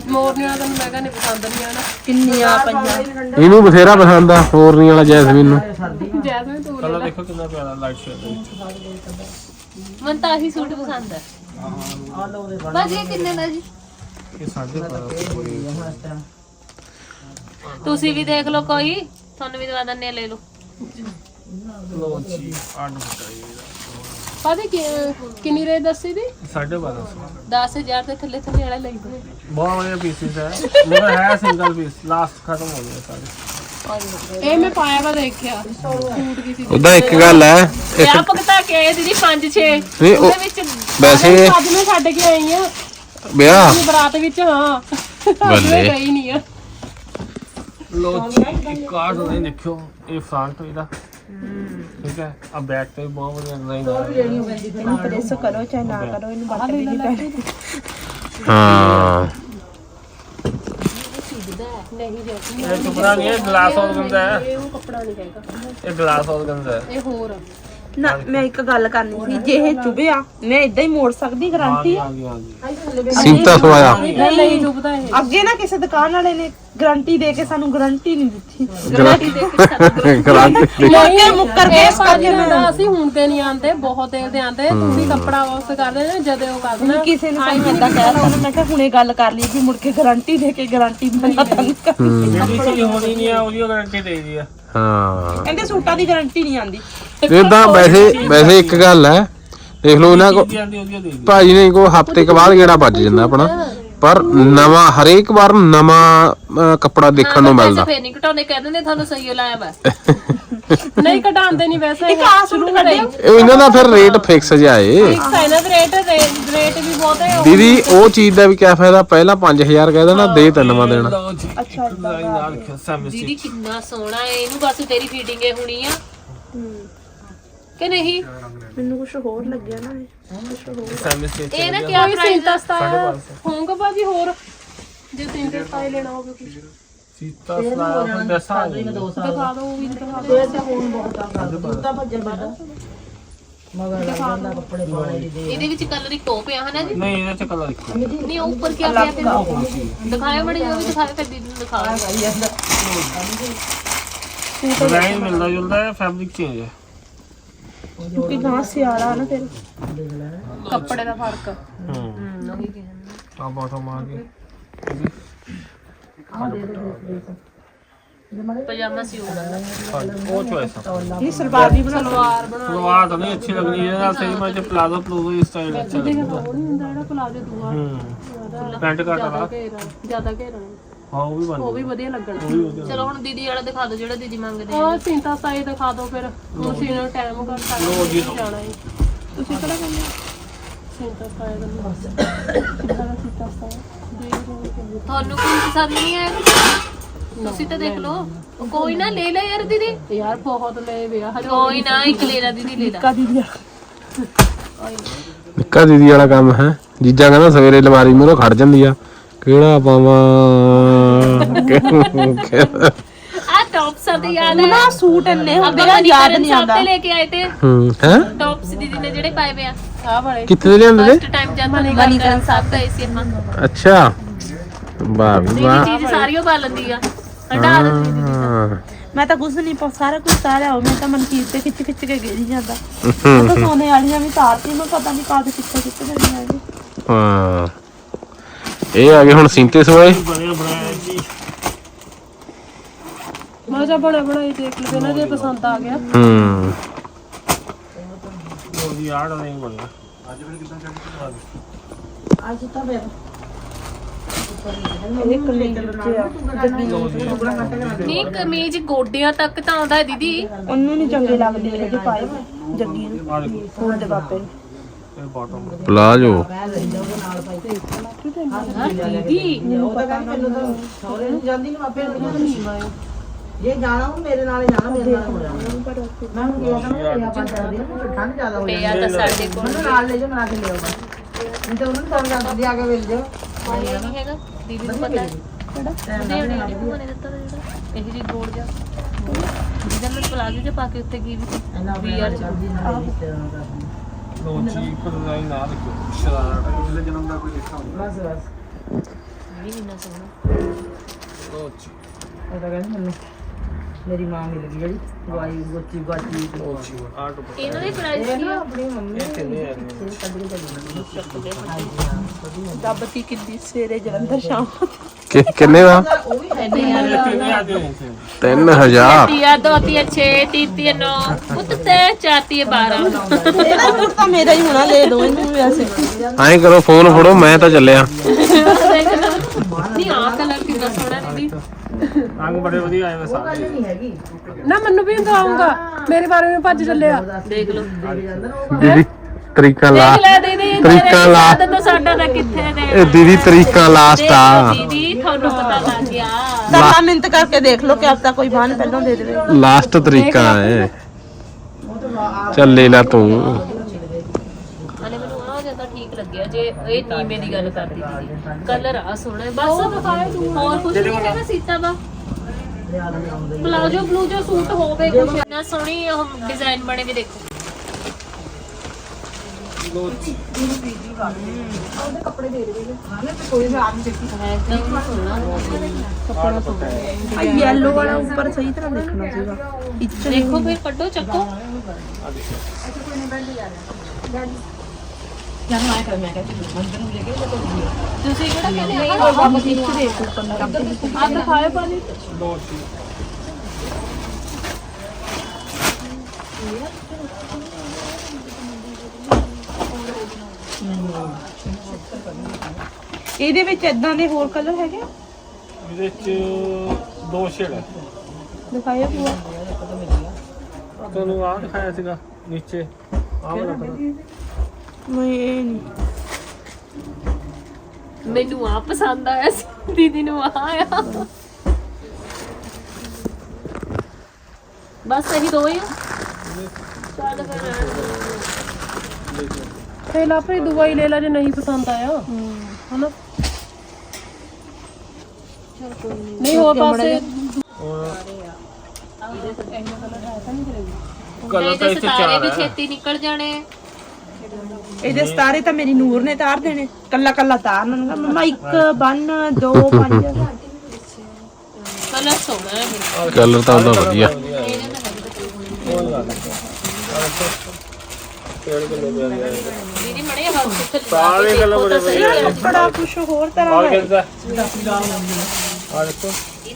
ਮੋਰਨੀਆਂ ਦਾ ਮੈਂ ਕਹਿੰਦੀ ਪਸੰਦ ਨਹੀਂ ਆਣਾ ਕਿੰਨੀਆਂ ਪਈਆਂ ਇਹਨੂੰ ਬਥੇਰਾ ਪਸੰਦ ਆ ਫੋਰਨੀ ਵਾਲਾ ਜੈਸਮੀਨ ਨੂੰ। ਜੈਸਮੀਨ ਤੂੰ ਕਲਰ ਦੇਖੋ ਕਿੰਨਾ ਪਿਆਰਾ ਲਾਈਟ ਸ਼ੇਡ ਦੇ ਵਿੱਚ ਮੈਨੂੰ ਤਾਂ ਆਹੀ ਸੂਟ ਪਸੰਦ ਹੈ ਭਾਜੀ ਇਹ ਕਿੰਨੇ ਦਾ ਜੀ? ਇਹ ਸਾਡੇ ਪਰ ਤੁਸੀਂ ਵੀ ਦੇਖ ਲਓ ਕੋਈ ਤੁਹਾਨੂੰ ਵੀ ਦਵਾ ਦਿੰਨੇ ਲੈ ਲਓ। ਲੋ ਜੀ ਆਡ ਬਟਾਈ ਪਾਜੀ ਕਿੰਨੀ ਰੇਟ ਦੱਸੀ ਦੀ? ਸਾਡੇ 1200 10000 ਦੇ ਥੱਲੇ ਥੱਲੇ ਵਾਲਾ ਲਈ ਦੋ ਬਹੁਤ ਵਧੀਆ ਪੀਸਿਸ ਹੈ। ਮੇਰਾ ਹੈ ਸਿੰਗਲ ਪੀਸ ਲਾਸਟ ਖਤਮ ਹੋ ਗਿਆ ਸਾਰੇ। ਇਹ ਮੈਂ ਪਾਇਆ ਵਾ ਦੇਖਿਆ। ਸੂਟ ਕਿਸੇ ਉਹਦਾ ਇੱਕ ਗੱਲ ਹੈ ਵਿਆਹ ਭਗਤਾ ਕੇ ਆਏ ਦੀਦੀ 5 6 ਨਹੀਂ ਉਹ ਉਹਦੇ ਵਿੱਚ ਵੈਸੇ ਅੱਜ ਮੈਂ ਛੱਡ ਕੇ ਆਈ ਆ। ਵਿਆਹ? ਬਰਾਤ ਵਿੱਚ ਹਾਂ। ਮੈਂ ਬੱਲੇ। ਗਈ ਨਹੀਂ ਆ। ਲੋ ਜੀ ਇੱਕ ਕਾਰਡ ਹੋਣੇ ਦੇਖਿਓ ਇਹ ਫਰੰਟ ਇਹਦਾ। ਠੀਕ ਹੈ ਆ ਬੈਕ ਤੇ ਵੀ ਬਹੁਤ ਵਧੀਆ ਡਿਜ਼ਾਈਨ ਆ ਰਿਹਾ ਇਹਨੂੰ ਪ੍ਰੈਸ ਕਰੋ ਚਾਹੇ ਨਾ ਕਰੋ ਇਹਨੂੰ ਵੀ ਨਹੀਂ ਪੈਣੀ ਹਾਂ ਨਹੀਂ ਜੀ ਇਹ ਟੁਕੜਾ ਨਹੀਂ ਹੈ ਗਲਾਸ ਔਰ ਗੰਦਾ ਹੈ ਇਹ ਉਹ ਕੱਪੜਾ ਨਹੀਂ ਹੈਗਾ ਇਹ ਗਲਾਸ ਔਰ ਗੰਦਾ ਹੈ ਇਹ ਹੋਰ ਆ। ਨਾ ਮੈਂ ਇੱਕ ਗੱਲ ਕਰਨੀ ਸੀ ਜੇ ਇਹ ਚੁਭਿਆ ਮੈਂ ਇਦਾਂ ਹੀ ਮੋੜ ਸਕਦੀ ਗਾਰੰਟੀ ਗਈ ਆ ਗਈ ਸਿੰਤਾ ਸਵਾਇਆ ਨਹੀਂ ਡੁੱਬਦਾ ਇਹ ਅੱਗੇ ਨਾ ਕਿਸੇ ਦੁਕਾਨ ਵਾਲੇ ਨੇ ਗਾਰੰਟੀ ਦੇ ਕੇ ਸਾਨੂੰ ਗਾਰੰਟੀ ਨਹੀਂ ਦਿੱਤੀ। ਮੁੱਕਰ ਮੁੱਕਰ ਕੇ ਇਹ ਪੰਜ ਦਿਨ ਦਾ ਅਸੀਂ ਹੁਣ ਤੇ ਨਹੀਂ ਆਂਦੇ ਬਹੁਤ ਦੇਰ ਦੇ ਆਂਦੇ ਤੁਸੀਂ ਕੱਪੜਾ ਵਾਪਸ ਕਰਦੇ ਨੇ ਜਦੋਂ ਉਹ ਕਰਨਾ ਕਿਸੇ ਨੇ ਸਾਨੂੰ ਏਦਾਂ ਕਹਿ ਨਾ, ਮੈਂ ਕਿਹਾ ਹੁਣੇ ਗੱਲ ਕਰ ਲਈ ਵੀ ਮੁੜ ਕੇ ਗਾਰੰਟੀ ਦੇ ਕੇ ਗਾਰੰਟੀ ਬੰਦਾ ਤੰਗ ਕਰ ਜਿਹੜੀ ਚੀਜ਼ ਹੋਣੀ ਨਹੀਂ ਆ ਉਹਦੀ ਗਾਰੰਟੀ ਦੇ ਦੀ ਆ। ਹਾਂ। ਕਹਿੰਦੇ ਸੂਟਾਂ ਦੀ ਗਾਰੰਟੀ ਨਹੀਂ ਆਂਦੀ ਇਦਾਂ ਵੈਸੇ ਵੈਸੇ ਇੱਕ ਗੱਲ ਹੈ ਦੇਖ ਲਓ ਇਹਨਾਂ ਕੋ ਦੀ ਦੇ ਦੀ ਭਾਜੀ ਨੇ ਕੋ ਹਫ਼ਤੇ ਕੇ ਬਾਅਦ ਗੇੜਾ ਵੱਜ ਜਾਂਦਾ ਆਪਣਾ। ਪਰ ਨਵਾਂ ਹਰੇਕ ਵਾਰ ਨਵਾਂ ਕੱਪੜਾ ਦੇਖਣ ਨੂੰ ਮਿਲਦਾ। ਫੇਰ ਨਹੀਂ ਘਟਾਉਂਦੇ ਕਹਿ ਦਿੰਦੇ ਤੁਹਾਨੂੰ ਸਹੀ ਲਾਇਆ ਵਾ। ਨਹੀਂ ਘਟਾਉਂਦੇ ਨਹੀਂ ਵੈਸੇ ਇੱਕ ਆ ਸੂਟ ਕੱਢਿਓ। ਇਹ ਇਹਨਾਂ ਦਾ ਫਿਰ ਰੇਟ ਫਿਕਸ ਜਾਏ ਇੱਕ ਸਾਈਨਾ ਦੇ ਰੇਟ ਰੇਟ ਵੀ ਬਹੁਤ ਹੈ ਦੀਦੀ ਉਹ ਚੀਜ਼ ਦਾ ਵੀ ਕੀ ਫਾਇਦਾ ਪਹਿਲਾਂ 5000 ਕਹਿ ਦੇਣਾ ਦੇ ਤਿੰਨਵਾਂ ਦੇਣਾ। ਅੱਛਾ ਦੀਦੀ ਕਿੰਨਾ ਸੋਹਣਾ ਹੈ ਇਹਨੂੰ ਬਸ ਤੇਰੀ ਫੀਟਿੰਗ ਹੀ ਹੋਣੀ ਆ। ਕਿ ਨਹੀਂ? ਮੈਨੂੰ ਕੁਝ ਹੋਰ ਲੱਗਿਆ ਨਾ ਇਹ। ਸੈਮੀ ਸਟਿਚ ਇਹ ਨਾ ਕੀ ਕੋਈ ਪ੍ਰਾਈਸ ਸਿੰਤਾ ਸਟਾਈਲ ਹੋਊਗਾ ਭਾਜੀ ਹੋਰ? ਜੇ ਸਿੰਤਾ ਸਟਾਈਲ ਲੈਣਾ ਹੋਵੇ ਕੁਝ ਸੀਤਾ ਸਲਾਹ ਫਿਰ ਦੱਸਾਂ ਆ ਜਾਏਗੀ। ਦਿਖਾ ਦਿਓ ਉਹ ਵੀ ਦਿਖਾ ਦਿਓ। ਇਹਦੇ ਵਿੱਚ ਕਲਰ ਇੱਕ ਉਹ ਪਿਆ ਹਨਾ ਜੀ? ਨਹੀਂ ਇਹਦੇ ਚ ਕਲਰ ਇੱਕ। ਨਹੀਂ ਉਹ ਉੱਪਰ ਕੀ ਪਿਆ ਫਿਰ ਦਿਖਾਇਆ ਬੜੀ ਉਹ ਵੀ ਦਿਖਾਇਆ ਫਿਰ ਦੀਦੀ ਨੂੰ ਦਿਖਾਓ ਡਿਜ਼ਾਈਨ ਮਿਲਦਾ ਜੁਲਦਾ ਹੈ ਫੈਬਰਿਕ ਚੇਂਜ ਹੈ। ਕਿਉਂਕਿ ਗਾਂ ਸਿਆਲਾ ਨਾ ਫਿਰ ਕੱਪੜੇ ਦਾ ਫ਼ਰਕ। ਹੂੰ। ਆ ਬਾਟਮ ਆ ਗਈ। ਪਜਾਮਾ ਸਿਊਗਾ ਉਹ ਚੋਇਸ ਆ। ਇਹ ਸਲਵਾਰ ਵੀ ਬਣਾ ਸਲਵਾਰ ਬਣਾ ਸਲਵਾਰ ਤਾਂ ਨਹੀਂ ਅੱਛੀ ਲੱਗਣੀ ਇਹਦੇ ਨਾਲ ਸਹੀ ਮੈਂ ਪਲਾਜ਼ੋ ਪਲੂਜ਼ੋ ਸਟਾਈਲ ਅੱਛਾ ਲੱਗਦਾ। ਉਹ ਨਹੀਂ ਹੁੰਦਾ ਜਿਹੜਾ ਪਲਾਜੋ ਦੂਆ। ਹੂੰ। ਪੈਂਟ ਘੱਟ ਜ਼ਿਆਦਾ ਘੇਰਾ। ਹਾਂ ਉਹ ਵੀ ਬਣ ਉਹ ਵੀ ਵਧੀਆ ਲੱਗਣਾ। ਚਲੋ ਹੁਣ ਦੀਦੀ ਵਾਲਾ ਦਿਖਾ ਦਿਓ ਜਿਹੜਾ ਦੀਦੀ ਮੰਗਦੇ ਆ ਉਹ ਸਿੰਤਾ ਸਟਾਈਲ ਦਿਖਾ ਦਿਓ ਫਿਰ। ਤੁਸੀਂ ਨੂੰ ਟਾਈਮ ਕਰ ਸਕਦੇ ਹੋ ਜਾਣਾ ਹੈ। ਤੁਸੀਂ ਕਿਹੜਾ ਕਹਿੰਦੇ ਸਿੰਤਾ ਸਟਾਈਲ ਦਾ ਸਿੰਤਾ ਸਟਾਈਲ ਤੁਹਾਨੂੰ ਕੋਈ ਪਸੰਦ ਨਹੀਂ ਆਇਆ ਤੁਸੀਂ ਤਾਂ ਦੇਖ ਲਓ। ਕੋਈ ਨਾ ਲੈ ਲੈ ਯਾਰ ਦੀਦੀ। ਯਾਰ ਬਹੁਤ ਲੈ ਵਿਆ ਹਜੇ ਕੋਈ ਨਾ ਇੱਕ ਲੈ ਲੈ ਦੀਦੀ ਲੈ ਲੈ। ਨਿੱਕਾ ਦੀਦੀ ਵਾਲਾ ਕੰਮ ਹੈ। ਜੀਜਾ ਕਹਿੰਦਾ ਸਵੇਰੇ ਅਲਮਾਰੀ ਮੂਹਰੋਂ ਖੜ ਜਾਂਦੀ ਆ। ਕਿਹੜਾ ਪਾਵਾਂ? ਆ ਟੌਪਸ ਆ ਤੇ ਯਾਦ ਨਾ ਸੂਟ ਇੰਨੇ ਹੁੰਦੇ ਆ ਯਾਦ ਨਹੀਂ ਆਉਂਦਾ ਤੇ ਲੈ ਕੇ ਆਏ ਤੇ ਹੂੰ ਹੈ? ਟੌਪਸ ਦੀਦੀ ਨੇ ਜਿਹੜੇ ਪਾਏ ਵੇ ਆ। ਬੜੇ ਕਿੱਥੇ ਦੇ ਲਿਆਂਦੇ ਫਸਟ ਟਾਈਮ ਜਦ ਮਨੀਕਰਨ ਸਾਹਿਬ ਗਏ ਸੀ ਆਪਾਂ। ਤੇ ਅੱਛਾ। ਵਾਹ ਵੀ ਦੀਦੀ ਵਾਹ। ਚੀਜ਼ ਸਾਰੀਓ ਪਾ ਲੈਂਦੀ ਆ। ਹਟਾ ਦਿੰਦੀ ਦੀਦੀ ਹਾਂ। ਮੈਂ ਤਾਂ ਕੁਝ ਨਹੀਂ ਪਾ ਸਾਰਾ ਕੁਝ ਸਾਰਿਆ ਹੋ ਮੈਂ ਤਾਂ ਮਨਕੀਰ ਤੇ ਖਿੱਚ ਖਿੱਚ ਕੇ ਗੇਰੀ ਜਾਂਦਾ। ਮੈਂ ਤਾਂ ਸੋਨੇ ਵਾਲੀਆਂ ਵੀ ਤਾਰਤੀ ਮੈਂ ਪਤਾ ਨਹੀਂ ਕਾਹਦੇ ਕਿੱਥੇ ਕਿੱਥੇ ਗਈਆਂ ਇਹ ਹਾਂ। ਇਹ ਆ ਗਏ ਹੁਣ ਸਿੰਤੇ ਸੋਏ ਬਣਿਆ ਬਣਾਇਆ ਜੀ ਮੈਂ ਜਾ ਬਣਾ ਬਣਾਈ ਦੇਖ ਲਵੇ ਨਾ ਜੇ ਪਸੰਦ ਆ ਗਿਆ। ਹੂੰ। ਉਹਦੀ ਆੜ ਨਹੀਂ ਬਣਿਆ। ਇਹ ਕਲੀ ਬੱਚੇ ਆ। ਨਹੀਂ ਕਮੀਜ਼ ਗੋਡਿਆਂ ਤੱਕ ਤਾਂ ਆਉਂਦਾ ਹੈ ਦੀਦੀ। ਉਹਨੂੰ ਨਹੀਂ ਚੰਗੇ ਲੱਗਦੇ ਇਹ ਜੇ ਪਾਏ। ਜੱਗੀ ਨੂੰ। ਦੇ ਬਾਪੇ। ਇਹ ਪਲਾਜੋ। ਜੇ ਜਾਣਾ ਉਹ ਮੇਰੇ ਨਾਲ ਹੀ ਜਾਣਾ ਮੇਰੇ ਨਾਲ ਹੋ ਜਾਣਾ ਮੈਂ ਕਿਹਾ ਕਿ ਮੈਂ ਆਪਾਂ ਚੱਲਦੇ ਹਾਂ ਠੰਡ ਜ਼ਿਆਦਾ ਹੋ ਤੇ ਆ ਤਾਂ ਸਾਡੇ ਕੋਲ ਨਾਲ ਲੈ ਜਾਓ ਬਣਾ ਕੇ ਲਿਆਓ ਨਹੀਂ ਤਾਂ ਉਹਨੂੰ ਤਾਂ ਜਲਦੀ ਆ ਕੇ ਮਿਲ ਜਾਓ ਇਹ ਨਹੀਂ ਹੈਗਾ ਦੀਦੀ ਨੂੰ ਪਤਾ ਹੈ ਕਿਹੜਾ ਦੇ ਉਹਨੇ ਭੂਆ ਨੇ ਦਿੱਤਾ ਤਾ ਜਿਹੜਾ ਇਹ ਜੀ ਗੋਲ ਜਾ ਜਿਹਦਾ ਮੈਂ ਪਲਾਜ਼ੋ ਚ ਪਾ ਕੇ ਉੱਤੇ ਕੀ ਵੀ ਸੀ ਵੀ ਬਸ ਬਸ। ਵੀ ਨਹੀਂ ਨਾ ਸੋਹਣਾ ਤਾਂ ਕਹਿੰਦੀ ਮੈਨੂੰ ਮੇਰੀ ਮਾਂ ਮਿਲ ਗਈ ਜਿਹੜੀ ਦਵਾਈ ਗੋਚੀ ਗਾਚੀ ਲੋ ਜੀ ਆ ਦੁਪੱਟਾ ਇਹਨਾਂ ਦੇ ਪ੍ਰਾਈਸ ਕੀ ਆ ਆਪਣੀ ਮੰਮੀ ਇਹ ਕਿੰਨੇ ਆ ਗਏ ਦੱਬਤੀ ਕਿੱਦੀ ਸਵੇਰੇ ਜਲੰਧਰ ਸ਼ਾਮ ਕਿ ਕਿੰਨੇ ਦਾ? ਉਹ ਵੀ ਹੈ ਇਹ ਕਿੰਨੇ ਆ ਗਏ ਇੱਥੇ 3000 ਤੀਆ ਦੋ ਤੀਆ 6 ਤੀਤੀ 9 ਪੁੱਤ ਤੇ ਚਾਤੀ 12 ਇਹਦਾ ਸੂਟ ਤਾਂ ਮੇਰਾ ਹੀ ਹੋਣਾ ਲੈ ਦੋ ਇਹਨੂੰ ਵੈਸੇ। ਐਂ ਕਰੋ ਫੋਨ ਫੜੋ ਮੈਂ ਤਾਂ ਚੱਲਿਆ। ਨਹੀਂ ਆ ਕਲਰ ਕਿੰਨਾ ਸੋਹਣਾ ਦੀਦੀ। ਰੰਗ ਬੜੇ ਵਧੀਆ ਆਏ ਵੇ ਸਾਰੇ। ਨਹੀਂ ਹੈਗੀ ਨਾ ਮੈਨੂੰ ਵੀ ਦਿਖਾਉਂਗਾ ਮੇਰੇ ਬਾਰੇ ਵਿੱਚ ਭੱਜ ਚੱਲਿਆ। ਦੇਖ ਲਓ। ਦੀਦੀ ਤਰੀਕਾ ਲਾ। ਤਰੀਕਾ ਲਾ। ਤਾਂ ਸਾਡਾ ਤਾਂ ਕਿੱਥੇ ਨੇ ਇਹ ਦੀਦੀ ਤਰੀਕਾ ਲਾਸਟ ਆ ਦੀਦੀ ਤੁਹਾਨੂੰ ਪਤਾ ਲੱਗ ਗਿਆ। ਦਸਾਂ ਮਿੰਟ ਕਰਕੇ ਦੇਖ ਲਓ ਕਿ ਆਪ ਤਾਂ ਕੋਈ ਬਾਨ ਪਹਿਲਾਂ ਦੇ ਦੇਵੇ। ਲਾਸਟ ਤਰੀਕਾ ਹੈ। ਚੱਲ ਲੈ ਲਾ ਤੂੰ। ਹਲੇ ਮੈਨੂੰ ਆ ਜ਼ਿਆਦਾ ਠੀਕ ਲੱਗਿਆ ਜੇ ਇਹ ਨੀਵੇਂ ਦੀ ਗੱਲ ਕਰਦੀ ਦੀਦੀ ਕਲਰ ਆ ਸੋਹਣਾ ਹੈ। ਬਸ ਹੋਰ ਕੁਝ ਨਹੀਂ ਹੈਗਾ ਸੀਤਾ ਵਾ। ਪਲਾਜੋ ਬਲੂਜੋ ਸੂਟ ਹੋਵੇ ਕੁਛ। ਨਾ ਸੋਹਣੀ ਉਹ ਡਿਜ਼ਾਈਨ ਬਣੇ ਵੀ ਦੇਖੋ। ਆ ਯੈਲੋ ਵਾਲਾ ਉੱਪਰ ਸਹੀ ਤਰ੍ਹਾਂ ਦੇਖਣਾ ਸੀਗਾ ਇੱਥੇ ਦੇਖੋ ਫਿਰ ਕੱਢੋ ਚੱਕੋ ਤੁਸੀਂ ਕਿਹੜਾ ਕਹਿੰਦੇ ਆ ਆ ਦਿਖਾਏ ਪਾਣੀ ਇਹਦੇ ਵਿੱਚ ਇਦਾਂ ਦੇ ਹੋਰ ਕਲਰ ਹੈਗੇ? ਇਹਦੇ ਚ ਦੋ ਸ਼ੇਡ ਹੈ ਦਿਖਾਇਆ ਪੂਰਾ ਤੁਹਾਨੂੰ ਆਹ ਦਿਖਾਇਆ ਸੀਗਾ ਨੀਚੇ। ਆਹ ਵਾਲਾ colour। ਮੈਂ ਇਹ ਨਹੀਂ। ਮੈਨੂੰ ਆ ਪਸੰਦ ਆਇਆ ਸੀ ਦੀਦੀ ਨੂੰ ਆਇਆ। ਬਸ ਇਹੀ ਦੋ ਹੀ ਆ। ਚੱਲ ਫਿਰ। ਰਹਿਣ ਦਿਓ। ਤੇ ਲਾਪਰੀ ਦਵਾਈ ਲੈ ਲੈ ਜੇ ਨਹੀਂ ਪਸੰਦ ਆਇਆ। ਹਨਾ? ਨਹੀਂ ਹੋਰ ਪਾਸੇ ਔਰ ਕਲਰ ਤਾਂ ਇਹਦੇ ਇੱਥੇ ਸਿਤਾਰੇ ਚਾਰ ਵੀ ਹੈ। ਛੇਤੀ ਨਿਕਲ ਜਾਣੇ। ਇਹਦੇ ਸਤਾਰੇ ਤਾਂ ਮੇਰੀ ਨੂਰ ਨੇ ਤਾਰ ਦੇਣੇ। ਕੱਲਾ ਕੱਲਾ ਤਾਰਨਾ ਮਮਾ ਇੱਕ ਬੰਨ ਦੋ ਪੰਜ। ਕਲਰ ਸੋਹਣਾ ਹੈ। ਮੇਰਾ। ਕਲਰ ਤਾਂ ਉਹਦਾ ਵਧੀਆ। ਦੀਦੀ ਮੜੇ ਹੱਥ ਉੱਤੇ ਸਾਰੇ ਕਲਰ ਬੜੇ ਸਹੀ ਵਧੀਆ ਹੈ। ਕੱਪੜਾ ਕੁਛ ਹੋਰ ਤਰ੍ਹਾਂ ਆਹ ਦਾ ਹੈ। ਕਿਹਦਾ ਆ ਦੇਖੋ ਇਹ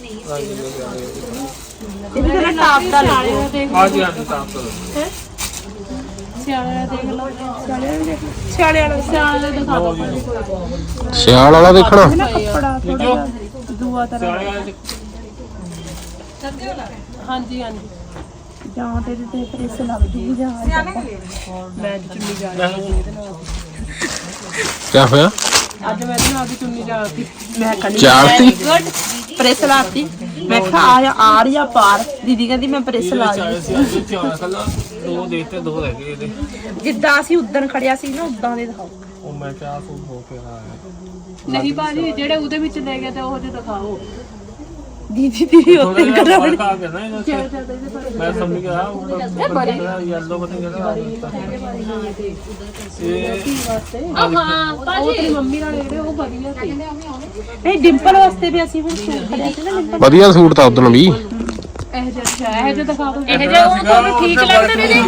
ਵੀ ਜਰਾ ਟਾਪ ਦਾ ਲੱਗੋ ਆ ਜੀ ਆ ਜੀ ਤਾਂ ਕਲਰ ਸਿਆਣੇ ਦਾ ਦੇਖ ਲਓ ਸਿਆਲੇ ਵਾਲਾ ਸਿਆਣੇ ਦਾ ਦਿਖਾ ਦਿਓ ਸਿਆਲ ਵਾਲਾ ਦੇਖਣਾ ਨਾ ਕੱਪੜਾ ਥੋੜਾ ਦੂਆ ਤਰ੍ਹਾਂ ਸਿਆਣੇ ਵਾਲੇ ਹਾਂਜੀ ਹਾਂਜੀ ਜਾਂ ਤੇ ਇਹਦੇ ਤੇ ਪ੍ਰੈਸ ਲੱਗ ਜੂਗੀ ਜਾਂ ਮੈਂ ਅੱਜ ਚੁੰਨੀ ਜਾ ਮੈਂ ਕੀ ਹੋਇਆ? ਅੱਜ ਮੈਂ ਇਹਦੇ ਨਾਲ ਦੀ ਚੁੰਨੀ ਜਾਤੀ ਮੈਂ ਕਹਿੰਦੀ ਚਾਰਤੀ ਪ੍ਰੈਸ ਲਾਤੀ। ਮੈਂ ਕਿਹਾ ਆ ਆ ਰਹੀ ਆ ਪਾਰ। ਦੀਦੀ ਕਹਿੰਦੀ ਮੈਂ ਪ੍ਰੈਸ ਲਾ ਲਈ ਚਾਰ ਕਲਰ ਦੋ ਦੇਖਤੇ ਦੋ ਰਹਿ ਗਏ ਇਹਦੇ। ਜਿੱਦਾਂ ਅਸੀਂ ਉਦੋਂ ਖੜਿਆ ਸੀ ਨਾ ਉਦਾਂ ਦੇ ਦਿਖਾਓ। ਉਹ ਮੈਂ ਕਿਹਾ ਸੂਟ ਹੋ ਕੇ ਆਇਆ। ਨਹੀਂ ਬਾਜੀ ਜਿਹੜੇ ਉਹਦੇ ਵਿੱਚ ਲੈ ਗਏ ਤੇ ਉਹ ਜਿਹੇ ਦਿਖਾਓ। ਜਿਹਾ ਗਿਆ ਨਾ ਇਹਦੇ ਚ ਮੈਂ ਸਮਝ ਗਿਆ ਉਹ ਬੜੀ ਯੈਲੋ ਬਣ ਗਿਆ ਇਹ ਆ ਹਾਂ ਉਹ ਬਾਜੀ ਤੇਰੀ ਮੰਮੀ ਨਾਲ ਜਿਹੜੇ ਉਹ ਵਧੀਆ ਸੀ। ਨਹੀਂ ਡਿੰਪਲ ਵਾਸਤੇ ਵੀ ਅਸੀਂ ਹੁਣ ਸੂਟ ਖੜਿਆ ਸੀ ਨਾ ਡਿੰਪਲ ਵਧੀਆ ਸੂਟ ਤਾਂ ਉਦੋਂ ਵੀ। ਇਹ ਜਿਹਾ ਅੱਛਾ ਇਹ ਜਿਹਾ ਦਿਖਾ ਦੋ। ਇਹ ਜੇ ਉਹ ਤੁਹਾਨੂੰ ਠੀਕ ਲੱਗਦਾ ਦੀਦੀ?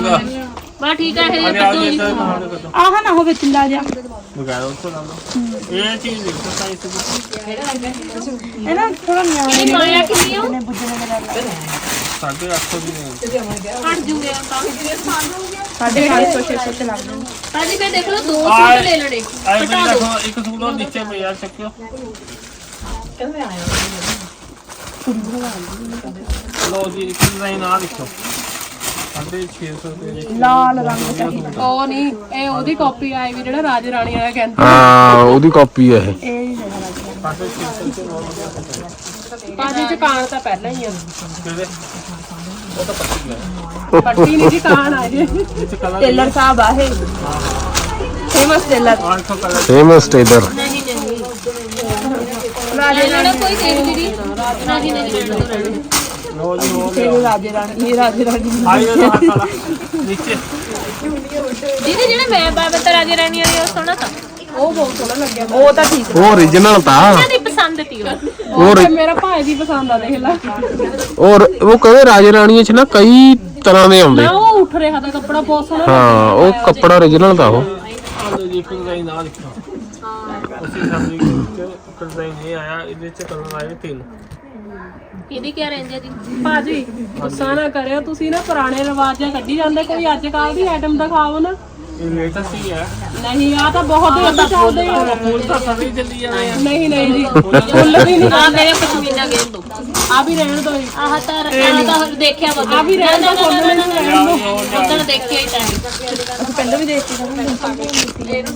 ਬਾ ਠੀਕ ਹੈ ਇਹ ਆ ਕੱਢੋ ਜੀ ਜੀ ਤਾਂ ਨਾਲ ਕਰ ਆਹ ਨਾ ਹੋਵੇ ਚਿੱਲਾ ਜਿਹਾ। ਬਗਾਇਆ ਉਸ ਤੋਂ ਨਾਲ ਇਹ ਚੀਜ਼ ਦੇਖੋ ਸਾਈਜ਼ ਇਹ ਨਾ। ਥੋੜਾ ਨਿਆਣੇ ਇਹ ਮਾਇਆ ਕਿੰਨੀ ਆ ਨੇ ਬੁੱਝਣੇ ਦੇ ਨਾਲ ਸਾਢੇ 800 ਦੀ ਹੈ ਹਟ ਜੂਗੇ ਆ ਤਾਂ। ਸਾਡੇ 500 600 ਤੇ ਲੱਗ ਜਾਂਦੇ ਬਾਜੀ ਫੇ ਦੇਖ ਲਓ ਦੋ ਸੂਟ ਲੈ ਲੈਣੇ। ਆਏ ਵੀ ਦੇਖੋ ਇੱਕ ਸੂਟ ਉਹ ਨੀਚੇ ਪਿਆ ਚੱਕਿਓ। ਲੋ ਜੀ ਇੱਕ ਡਿਜ਼ਾਈਨ ਆ ਦੇਖੋ। ਸਾਢੇ 600 ਦੇ ਲਾਲ ਰੰਗ ਚਾਹੀਦਾ। ਉਹ ਨਹੀਂ ਇਹ ਉਹਦੀ ਕਾਪੀ ਆਈ ਵੀ ਜਿਹੜਾ ਰਾਜ ਰਾਣੀ ਵਾਲਾ ਕਹਿੰਦੇ ਹਾਂ ਉਹਦੀ ਕਾਪੀ ਹੈ ਇਹ। ਇਹ ਨਹੀਂ ਲੈਣਾ 600 ਚ ਕਾਣ ਤਾਂ ਪਹਿਲਾਂ ਹੀ ਆ। ਹੈ ਪੱਟੀ ਨਹੀਂ ਜੀ ਕਾਣ ਆ ਜੇ। ਟੇਲਰ ਸਾਹਿਬ ਆ ਇਹ। Famous tailor 800 colour famous tailor ਰਾਜੇ ਲੈਣਾ ਕੋਈ ਦੇਖ ਦੀਦੀ ਨਹੀਂ। ਨਹੀਂ ਲੈਣਾ ਤਾਂ ਰਹਿਣ ਦਿਓ। ਲੋ ਜੀ ਹੋ ਇਹ ਰਾਜੇ ਰਾਣੀ ਇਹ ਰਾਜੇ ਰਾਣੀ ਆਈ ਦਾ ਹੱਥ ਵਾਲਾ ਨੀਚੇ ਦੀਦੀ ਜਿਹੜੇ ਮੈਂ ਬਾਬਾ ਰਾਜੇ ਰਾਣੀ ਵਾਲੀ ਉਹ ਸੋਹਣਾ ਤਾਂ। ਉਹ ਬਹੁਤ ਸੋਹਣਾ ਲੱਗਿਆ ਉਹ ਤਾਂ ਠੀਕ ਉਹ origignal ਤਾਂ। ਉਹਨਾਂ ਦੀ ਪਸੰਦ ਤੀ ਉਹ। ਉਹ ਤੇ ਮੇਰਾ ਭਾਈ ਦੀ ਪਸੰਦ ਆ ਦੇਖ ਲੈ। ਔਰ ਉਹ ਕਹਿੰਦੇ ਰਾਜੇ ਰਾਣੀਆਂ ਚ ਨਾ ਕਈ ਤਰ੍ਹਾਂ ਦੇ ਆਉਂਦੇ। ਉਹ ਉੱਠ ਰਿਹਾ ਦਾ ਕੱਪੜਾ ਬਹੁਤ ਸੋਹਣਾ ਹਾਂ ਉਹ ਕੱਪੜਾ origignal ਤਾਂ ਉਹ। ਆ ਲੋ ਜੀ ਇੱਕ ਡਿਜ਼ਾਈਨ ਆ ਦੇਖੋ ਉਸੇ ਸਾਹਮਣੇ ਵਿੱਚ ਡਿਜ਼ਾਈਨ ਇਹ ਆਇਆ ਇਹਦੇ ਚ ਕਲਰ ਆਏ ਤਿੰਨ। ਇਹਦੀ ਕੀ ਰੇਂਜ ਹੈ ਜੀ ਭਾਜੀ ਗੁੱਸਾ ਨਾ ਕਰਿਓ ਤੁਸੀਂ ਨਾ ਪੁਰਾਣੇ ਰਿਵਾਜਾਂ ਕੱਢੀ ਜਾਂਦੇ ਕੋਈ ਅੱਜ ਕੱਲ ਦੀ ਆਈਟਮ ਦਿਖਾਓ ਨਾ। ਇਹ ਲੇਟੈਸਟ ਹੀ ਹੈ ਨਹੀਂ ਆ ਤਾਂ ਬਹੁਤ ਦਿਨ ਚੱਲਦੇ ਆ। ਫੁੱਲ ਤਾਂ ਸਾਰੇ ਜਲਦੀ ਜਾਣੇ ਆ। ਨਹੀਂ ਨਹੀਂ ਜੀ ਫੁੱਲ ਵੀ ਨਹੀਂ ਆ ਮੇਰੇ ਪਸ਼ਮੀਨਾ ਗੇਮ ਦੋ ਆ। ਵੀ ਰਹਿਣ ਦੋ ਜੀ। ਆਹ ਤਾਂ ਆਹ ਤਾਂ ਦੇਖਿਆ ਵਾ। ਆ ਵੀ ਰਹਿਣ ਦੋ ਫੁੱਲ ਵੀ ਨਹੀਂ ਰਹਿਣ ਦੋ। ਉਦੋਂ ਦੇਖਿਆ ਹੀ ਤਾਂ ਹੈ। ਅਸੀਂ ਪਹਿਲਾਂ ਵੀ ਦੇਖ ਲੋ ਜੀ ਆ ਦੇਖੋ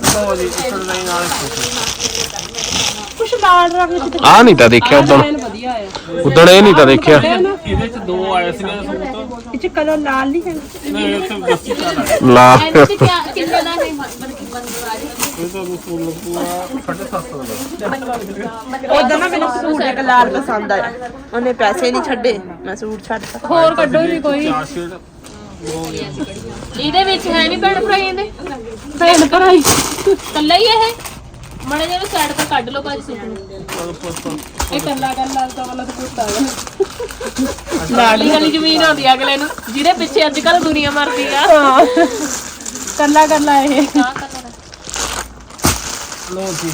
ਕੁਛ ਲਾਲ ਰੰਗ ਚ ਆ ਨਹੀਂ ਤਾਂ ਦੇਖਿਆ ਉਦੋਂ ਵਧੀਆ ਆ। ਉਦੋਂ ਇਹ ਨਹੀਂ ਤਾਂ ਦੇਖਿਆ। ਇਹਦੇ ਚ ਦੋ ਆਏ ਸੀ ਨਾ ਸੂਟ ਇਹ ਚ ਕਲਰ ਲਾਲ ਨਹੀਂ ਹੈ। ਇਹ ਤਾਂ ਦੱਸੀ ਆਇਆ ਲਾ ਕਿੰਨੇ ਦਾ ਹੈ? ਇਹ ਤਾਂ ਸੂਟ ਲੱਗੂਗਾ 750 ਦਾ। ਉਦੋਂ ਨਾ ਮੈਨੂੰ ਸੂਟ ਇੱਕ ਲਾਲ ਪਸੰਦ ਆਇਆ। ਉਹਨੇ ਪੈਸੇ ਨਹੀਂ ਛੱਡੇ ਮੈਂ ਸੂਟ ਛੱਡਤਾ ਹੋਰ ਕੱਢੋ ਜੀ ਕੋਈ। ਚਾਰ ਸ਼ੇਡ ਇਹਦੇ ਵਿੱਚ ਹੈ ਨਹੀਂ ਭੈਣ ਭਰਾ ਇਹਦੇ ਭੈਣ ਭਰਾਈ। ਕੱਲਾ ਹੀ ਇਹ? ਮੜੇ ਜਿਹਾ ਸਾਈਡ ਤੋਂ ਕੱਢ ਲਓ ਭਾਜੀ ਸੂਟ ਨੂੰ ਇਹ ਕੱਲਾ ਕੱਲਾ ਤਾਂ ਵਾਲਾ ਤਾਂ ਕੁੱਤਾ ਹੈ ਲਾੜੀ ਵਾਲੀ ਜ਼ਮੀਨ ਆਉਂਦੀ ਆ ਅਗਲੇ ਨੂੰ ਜਿਹਦੇ ਪਿੱਛੇ ਅੱਜ ਕੱਲ ਦੁਨੀਆ ਮਰਦੀ ਆ। ਹਾਂ। ਕੱਲਾ ਕੱਲਾ ਇਹ। ਹਾਂ ਕੱਲਾ ਲੋ ਜੀ।